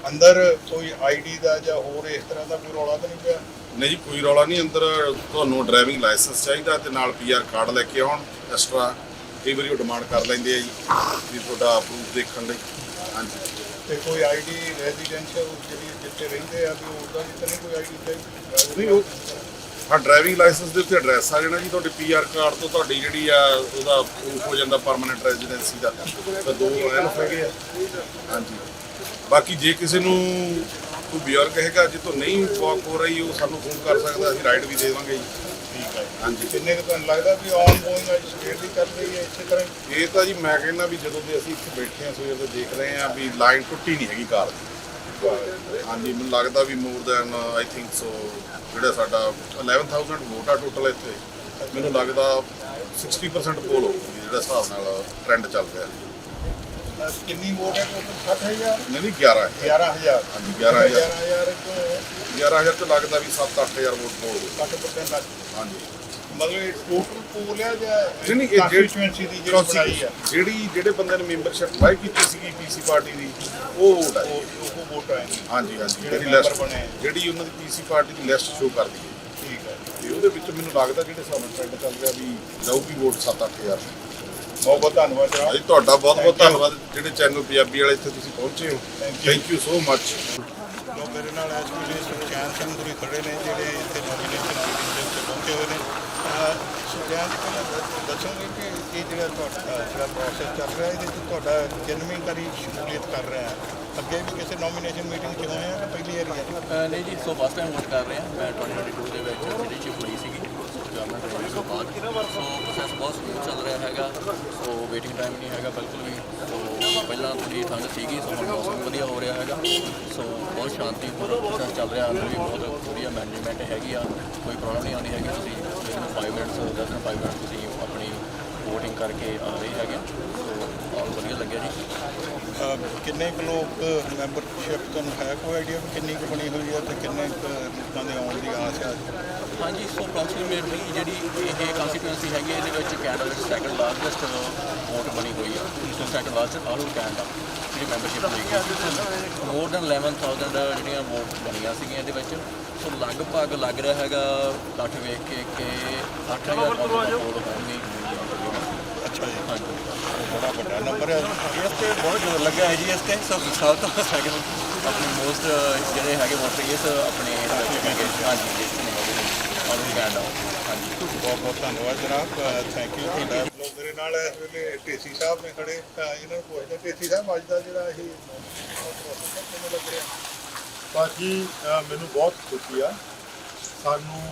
ਅੰਦਰ ਕੋਈ ਆਈਡੀ ਦਾ ਜਾਂ ਹੋਰ ਇਸ ਤਰ੍ਹਾਂ ਦਾ ਕੋਈ ਰੌਲਾ ਤਾਂ ਨਹੀਂ ਪਿਆ? ਨਹੀਂ ਜੀ ਕੋਈ ਰੌਲਾ ਨਹੀਂ। ਅੰਦਰ ਤੁਹਾਨੂੰ ਡਰਾਈਵਿੰਗ ਲਾਇਸੈਂਸ ਚਾਹੀਦਾ ਤੇ ਨਾਲ ਪੀਆਰ ਕਾਰਡ ਲੈ ਕੇ ਆਉਣ ਐਕਸਟਰਾ ਕਈ ਵਾਰੀ ਉਹ ਡਿਮਾਂਡ ਕਰ ਲੈਂਦੇ ਆ ਜੀ ਵੀ ਤੁਹਾਡਾ ਪ੍ਰੂਫ ਦੇਖਣ ਲਈ। ਹਾਂਜੀ। ਤੇ ਕੋਈ ਆਈਡੀ ਰੈਜ਼ੀਡੈਂਸ਼ੀਅਲ ਜਿਹੜੀ ਜਿੱਥੇ ਰਹਿੰਦੇ ਆ ਵੀ ਉਹਦਾ ਵੀ ਤਾਂ ਨਹੀਂ ਕੋਈ ਆਈਡੀ ਚਾਹੀਦੀ? ਨਹੀਂ ਉਹ ਹਾਂ ਡਰਾਈਵਿੰਗ ਲਾਇਸੈਂਸ ਦੇ ਉੱਤੇ ਐਡਰੈਸ ਆ ਜਾਣਾ ਜੀ ਤੁਹਾਡੇ ਪੀਆਰ ਕਾਰਡ ਤੋਂ ਤੁਹਾਡੀ ਜਿਹੜੀ ਆ ਉਹਦਾ ਪ੍ਰੂਫ ਹੋ ਜਾਂਦਾ ਪਰਮਨੈਂਟ ਰੈਜ਼ੀਡੈਂਸੀ ਦਾ। ਤਾਂ ਦੋ ਐਨਫ ਹੈਗੇ ਆ। ਹਾਂਜੀ। ਬਾਕੀ ਜੇ ਕਿਸੇ ਨੂੰ ਕੋਈ ਬਜ਼ੁਰਗ ਹੈਗਾ ਜਿੱਥੋਂ ਨਹੀਂ ਵਾਕ ਹੋ ਰਹੀ ਉਹ ਸਾਨੂੰ ਫੋਨ ਕਰ ਸਕਦਾ ਅਸੀਂ ਰਾਈਡ ਵੀ ਦੇ ਦੇਵਾਂਗੇ ਜੀ। ਠੀਕ ਹੈ। ਹਾਂਜੀ। ਕਿੰਨੇ ਕੁ ਤੁਹਾਨੂੰ ਲੱਗਦਾ ਵੀ ਆਨ ਗੋਇੰਗ ਅੱਜ ਸਵੇਰ ਦੀ ਕਰ ਰਹੀ ਹੈ ਇਸੇ ਤਰ੍ਹਾਂ ਹੀ? ਇਹ ਤਾਂ ਜੀ ਮੈਂ ਕਹਿੰਦਾ ਵੀ ਜਦੋਂ ਦੇ ਅਸੀਂ ਇੱਥੇ ਬੈਠੇ ਹਾਂ ਸਵੇਰ ਤੋਂ ਦੇਖ ਰਹੇ ਹਾਂ ਵੀ ਲਾਈਨ ਟੁੱਟੀ ਨਹੀਂ ਹੈਗੀ ਕਾਰ ਦੀ। ਹਾਂਜੀ ਮੈਨੂੰ ਲੱਗਦਾ ਵੀ more then I think so ਜਿਹੜਾ ਸਾਡਾ 11000 ਵੋਟ ਆ ਟੋਟਲ ਇੱਥੇ ਮੈਨੂੰ ਲੱਗਦਾ 60% ਪੋਲ ਹੋ ਗਈ ਜਿਹੜਾ ਹਿਸਾਬ ਨਾਲ ਟ੍ਰੈਂਡ ਚੱਲ ਰਿਹਾ। ਅਹ ਕਿੰਨੀ ਵੋਟ ਹੈ? ਟੋਟਲ 60000 ਨਹੀਂ ਨਹੀਂ 11 ਹੈ 11000 ਹਾਂਜੀ 11000 11000 ਤੋਂ 11000 ਤੋਂ ਲੱਗਦਾ ਵੀ 7-8000 ਵੋਟ ਪੋਲ ਹੋ 60% ਲੱਗ ਹਾਂਜੀ। ਮਤਲਬ ਇਹ ਟੋਟਲ ਪੋਲ ਹੈ ਜਾਂ ਨਹੀਂ ਨਹੀਂ constituency ਦੀ ਜਿਹੜੀ ਬਣਾਈ ਹੈ? ਜਿਹੜੀ ਜਿਹੜੇ ਬੰਦੇ ਨੇ ਮੈਂਬਰਸ਼ਿਪ ਵਾਈ ਕੀਤੀ ਸੀਗੀ ਪੀਸੀ ਪਾਰਟੀ ਦੀ ਉਹ ਵੋਟ ਹੈ। ਉਹ ਵੋਟ ਹੈ ਹਾਂਜੀ ਹਾਂਜੀ ਜਿਹੜੇ ਲਿਸਟ। ਜਿਹੜੀ ਉਹਨਾਂ ਦੀ ਪੀਸੀ ਪਾਰਟੀ ਦੀ ਲਿਸਟ ਸ਼ੋ ਕਰਦੀ ਹੈ ਠੀਕ ਹੈ। ਤੇ ਉਹਦੇ ਵਿੱਚ ਮੈਨੂੰ ਲੱਗਦਾ ਜਿਹੜੇ ਸਾਨੂੰ ਟ੍ਰੈਂਡ ਚੱਲ ਰਿਹਾ ਵੀ ਜਾਊਗੀ ਵੋਟ 7-8000 ਬਹੁਤ ਬਹੁਤ ਧੰਨਵਾਦ ਹਾਂਜੀ ਤੁਹਾਡਾ ਬਹੁਤ ਬਹੁਤ. ਧੰਨਵਾਦ। ਜਿਹੜੇ ਚੈਨਲ ਪੰਜਾਬੀ ਵਾਲੇ ਇੱਥੇ ਤੁਸੀਂ ਪਹੁੰਚੇ ਹੋ. ਥੈਂਕ ਯੂ ਸੋ ਮੱਚ ਜੋ ਮੇਰੇ ਨਾਲ ਇਸ ਵੇਲੇ ਸੁਖਚੈਨ ਸਿੰਘ ਗੁਰੀ ਖੜੇ ਨੇ ਜਿਹੜੇ ਇੱਥੇ ਨੋਮੀਨੇਸ਼ਨ ਦੇ ਵਿੱਚ ਪਹੁੰਚੇ ਹੋਏ ਨੇ। ਸੁਖਚੈਨ ਜੀ ਪਹਿਲਾਂ ਦੱਸੋਗੇ ਕਿ ਇਹ ਜਿਹੜਾ ਤੁਹਾਡਾ ਜਿਹੜਾ ਪ੍ਰੋਸੈਸ ਚੱਲ ਰਿਹਾ ਇਹਦੇ ਵਿੱਚ ਤੁਹਾਡਾ ਜਨਮੀ ਕਰੀ ਸ਼ਮੂਲੀਅਤ ਕਰ ਰਿਹਾ ਹੈ। ਅੱਗੇ ਵੀ ਕਿਸੇ ਨੋਮੀਨੇਸ਼ਨ ਮੀਟਿੰਗ 'ਚ ਹੋਏ ਆ ਕਿ ਪਹਿਲੀ ਵਾਰੀ ਨਹੀਂ ਜੀ ਸੋ ਫਸਟ ਟਾਈਮ ਵੋਟ ਕਰ ਰਹੇ ਹਾਂ। ਮੈਂ 2022 ਦੇ ਵਿੱਚ ਲੀਡਰਸ਼ਿਪ ਹੋਈ ਸੀਗੀ। ਗਵਰਨਮੈਂਟ ਤੋਂ ਬਾਅਦ। ਸੋ ਪ੍ਰੋਸੈਸ ਬਹੁਤ ਸਮੂਥ ਚੱਲ ਰਿਹਾ ਹੈਗਾ, ਸੋ ਵੇਟਿੰਗ ਟਾਈਮ ਨਹੀਂ ਹੈਗਾ ਬਿਲਕੁਲ ਵੀ। ਸੋ ਪਹਿਲਾਂ ਥੋੜੀ ਠੰਡ ਸੀਗੀ, ਸੋ ਹੁਣ ਮੌਸਮ ਵਧੀਆ ਹੋ ਰਿਹਾ ਹੈਗਾ। ਸੋ ਬਹੁਤ ਸ਼ਾਂਤੀਪੂਰਨ ਪ੍ਰੋਸੈਸ ਚੱਲ ਰਿਹਾ, ਅੰਦਰ ਵੀ ਬਹੁਤ ਵਧੀਆ ਮੈਨੇਜਮੈਂਟ ਹੈਗੀ ਆ। ਕੋਈ ਪ੍ਰੋਬਲਮ ਨਹੀਂ ਆਉਂਦੀ ਹੈਗੀ, ਤੁਸੀਂ ਵਿਦਨ 5 ਮਿੰਟਸ ਦਸ ਤੋਂ 5 ਮਿੰਟ ਤੁਸੀਂ ਆਪਣੀ ਵੋਟਿੰਗ ਕਰਕੇ ਆ ਰਹੇ ਹੈਗੇ। ਸੋ ਲੱਗਿਆ ਜੀ? ਅਹ ਕਿੰਨੇ ਕੁ ਲੋਕ ਮੈਂਬਰਸ਼ਿਪ ਤੁਹਾਨੂੰ ਹੈ? ਕੋਈ ਆਈਡੀਆ ਵੀ ਕਿੰਨੀ ਕੁ ਬਣੀ ਹੋਈ ਹੈ ਤੇ ਕਿੰਨੇ ਕੁ ਲੋਕਾਂ ਦੇ ਆਉਣ ਦੀ ਆਸ ਹੈ? ਹਾਂਜੀ ਸੋ ਅਪਰੋਕਸੀਮੇਟਲੀ ਜਿਹੜੀ ਇਹ ਕੰਸਟੀਟੂਐਂਸੀ ਹੈਗੀ ਹੈ, ਇਹਦੇ ਵਿੱਚ ਕੈਨੇਡਾ ਵਿੱਚ ਸੈਕੰਡ ਲਾਰਜੈਸਟ ਵੋਟ ਬਣੀ ਹੋਈ ਹੈ so second largest all over Canada ਜਿਹੜੀ ਮੈਂਬਰਸ਼ਿਪ ਹੋਈ ਮੋਰ ਦੈਨ 11000 ਜਿਹੜੀਆਂ ਵੋਟ ਬਣੀਆਂ ਸੀਗੀਆਂ ਇਹਦੇ ਵਿੱਚ। ਸੋ ਲਗਭਗ ਲੱਗ ਰਿਹਾ ਹੈਗਾ ਇਕੱਠ ਵੇਖ ਕੇ ਕਿ 8000 ਵੋਟ ਹੋਣਗੇ। ਅੱਛਾ ਜੀ ਹਾਂਜੀ ਬੜਾ ਵੱਡਾ ਨੰਬਰ ਹੈ ਇਸ ਤੇ ਬਹੁਤ ਜ਼ੋਰ ਲੱਗਾ ਹੈ ਜੀ ਇਸ ਤੇ ਸਭ ਸਭ ਤੋਂ ਸੈਕਿੰਡ ਆਪਣੇ ਮੋਸਟ ਜਿਹੜੇ ਹੈਗੇ ਵੋਟਰ ਆਪਣੇ ਹੈਗੇ ਹਾਂਜੀ ਇਸ ਨੇ ਕੈਨੇਡਾ ਹਾਂਜੀ ਬਹੁਤ ਬਹੁਤ ਧੰਨਵਾਦ ਜਨਾਬ ਥੈਂਕ ਯੂ ਤੁਹਾਡਾ ਲੋਕ ਮੇਰੇ ਨਾਲ ਇਸ ਵੇਲੇ ਢੇਸੀ ਸਾਹਿਬ ਨੇ ਖੜੇ ਤਾਂ ਇਹਨਾਂ ਨੂੰ ਪੁੱਛਦੇ ਢੇਸੀ ਸਾਹਿਬ ਅੱਜ ਦਾ ਜਿਹੜਾ ਇਹ ਕਿਵੇਂ ਲੱਗ ਰਿਹਾ ਬਾਕੀ ਮੈਨੂੰ ਬਹੁਤ ਖੁਸ਼ੀ ਆ। ਸਾਨੂੰ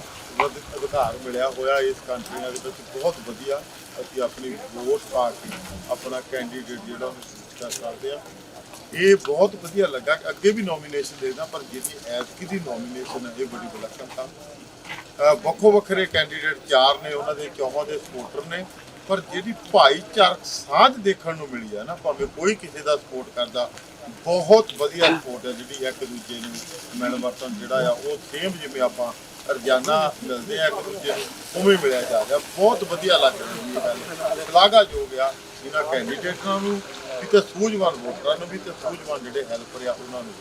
ਅਧਿਕਾਰ ਮਿਲਿਆ ਹੋਇਆ ਇਸ ਕੰਟਰੀਆਂ ਦੇ ਵਿੱਚ ਬਹੁਤ ਵਧੀਆ। ਅਸੀਂ ਆਪਣੀ ਵੋਟ ਪਾ ਕੇ ਆਪਣਾ ਕੈਂਡੀਡੇਟ ਜਿਹੜਾ ਉਹਨੂੰ ਚੂਜ਼ ਕਰ ਆ ਇਹ ਬਹੁਤ ਵਧੀਆ ਲੱਗਾ। ਕਿ ਅੱਗੇ ਵੀ ਨੋਮੀਨੇਸ਼ਨ ਦੇਦਾ ਪਰ ਜਿਹੜੀ ਐਤਕੀ ਦੀ ਨੋਮੀਨੇਸ਼ਨ ਹੈ ਇਹ ਬੜੀ ਵਿਲੱਖਣਤਾ ਅ, ਵੱਖੋ ਵੱਖਰੇ ਕੈਂਡੀਡੇਟ ਚਾਰ ਨੇ ਉਹਨਾਂ ਦੇ ਚੌਹਾਂ ਦੇ ਸਪੋਰਟਰ ਨੇ। ਪਰ ਜਿਹੜੀ ਭਾਈਚਾਰਕ ਸਾਂਝ ਦੇਖਣ ਨੂੰ ਮਿਲੀ ਹੈ ਨਾ ਭਾਵੇਂ ਕੋਈ ਕਿਸੇ ਦਾ ਸਪੋਰਟ ਕਰਦਾ ਬਹੁਤ ਵਧੀਆ ਸਪੋਰਟ ਹੈ ਜਿਹੜੀ ਇੱਕ ਦੂਜੇ ਨੂੰ ਮਿਲਣ ਵਰਤਨ ਜਿਹੜਾ ਆ ਉਹ ਸੇਮ ਜਿਵੇਂ ਆਪਾਂ ਰੋਜ਼ਾਨਾ ਮਿਲਦੇ ਆ ਇੱਕ ਦੂਜੇ ਨੂੰ ਉਵੇਂ ਮਿਲਿਆ ਜਾ ਰਿਹਾ। ਬਹੁਤ ਵਧੀਆ ਲੱਗ ਰਹੀ ਹੈ ਇਹ ਗੱਲ। ਸ਼ਲਾਘਾਯੋਗ ਆ ਇਹਨਾਂ ਕੈਂਡੀਡੇਟਾਂ ਨੂੰ ਵੀ ਤੇ ਸੂਝਵਾਨ ਵੋਟਰਾਂ ਨੂੰ ਵੀ ਤੇ ਸੂਝਵਾਨ ਜਿਹੜੇ ਹੈਲਪਰ ਆ ਉਹਨਾਂ ਨੂੰ।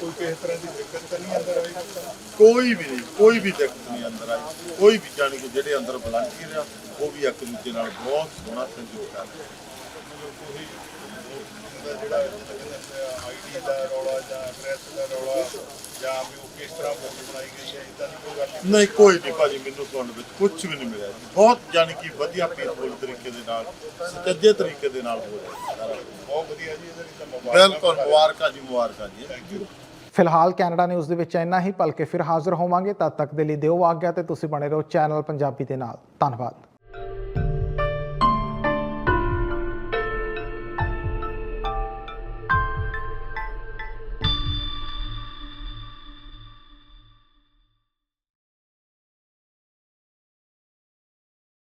ਕੋਈ ਕਿਸੇ ਤਰ੍ਹਾਂ ਦੀ ਦਿੱਕਤ ਤਾਂ ਨਹੀਂ ਅੰਦਰ ਆਈ? ਕੋਈ ਵੀ ਨਹੀਂ ਕੋਈ ਵੀ ਦਿੱਕਤ ਨਹੀਂ ਅੰਦਰ ਆਈ। ਕੋਈ ਵੀ ਜਾਣੀ ਕਿ ਜਿਹੜੇ ਅੰਦਰ ਵਲੰਟੀਅਰ ਆ ਉਹ ਵੀ ਇੱਕ ਦੂਜੇ ਨਾਲ ਬਹੁਤ ਸੋਹਣਾ ਸਹਿਯੋਗ ਕੋਈ ਦਾ ਜਿਹੜਾ ਆਈਡੀ ਦਾ ਰੌਲਾ ਜਾਂ ਐਡਰੈਸ ਦਾ ਰੌਲਾ ਜਾਂ ਵੀ ਉਹ ਕਿਸ ਤਰ੍ਹਾਂ ਵੋਟ ਬਣਾਈ ਗਈ ਹੈ ਇਦਾਂ ਦੀ ਕੋਈ ਗੱਲ ਨਹੀਂ। ਨਹੀਂ ਕੋਈ ਨਹੀਂ ਭਾਜੀ ਮੈਨੂੰ ਸੁਣਨ ਵਿੱਚ ਕੁਝ ਵੀ ਨਹੀਂ ਮਿਲਿਆ ਜੀ। ਬਹੁਤ ਜਾਣੀ ਕਿ ਵਧੀਆ ਪੀਸਫੁਲ ਤਰੀਕੇ ਦੇ ਨਾਲ ਸੱਜੇ ਤਰੀਕੇ ਦੇ ਨਾਲ ਹੋ ਰਿਹਾ। ਬਹੁਤ ਵਧੀਆ ਜੀ ਇਹਦੇ ਲਈ ਤਾਂ ਮੁਬਾਰਕਾਂ ਬਿਲਕੁਲ ਮੁਬਾਰਕਾਂ ਜੀ ਮੁਬਾਰਕਾਂ ਜੀ। ਥੈਂਕ ਯੂ ਫਿਲਹਾਲ ਕੈਨੇਡਾ ਨਿਊਜ਼ ਦੇ ਵਿੱਚ ਇੰਨਾ ਹੀ ਭਲਕੇ ਫਿਰ ਹਾਜ਼ਰ ਹੋਵਾਂਗੇ ਤਦ ਤੱਕ ਦੇ ਲਈ ਦਿਓ ਆਗਿਆ ਤੇ ਤੁਸੀਂ ਬਣੇ ਰਹੋ ਚੈਨਲ ਪੰਜਾਬੀ ਦੇ ਨਾਲ। ਧੰਨਵਾਦ।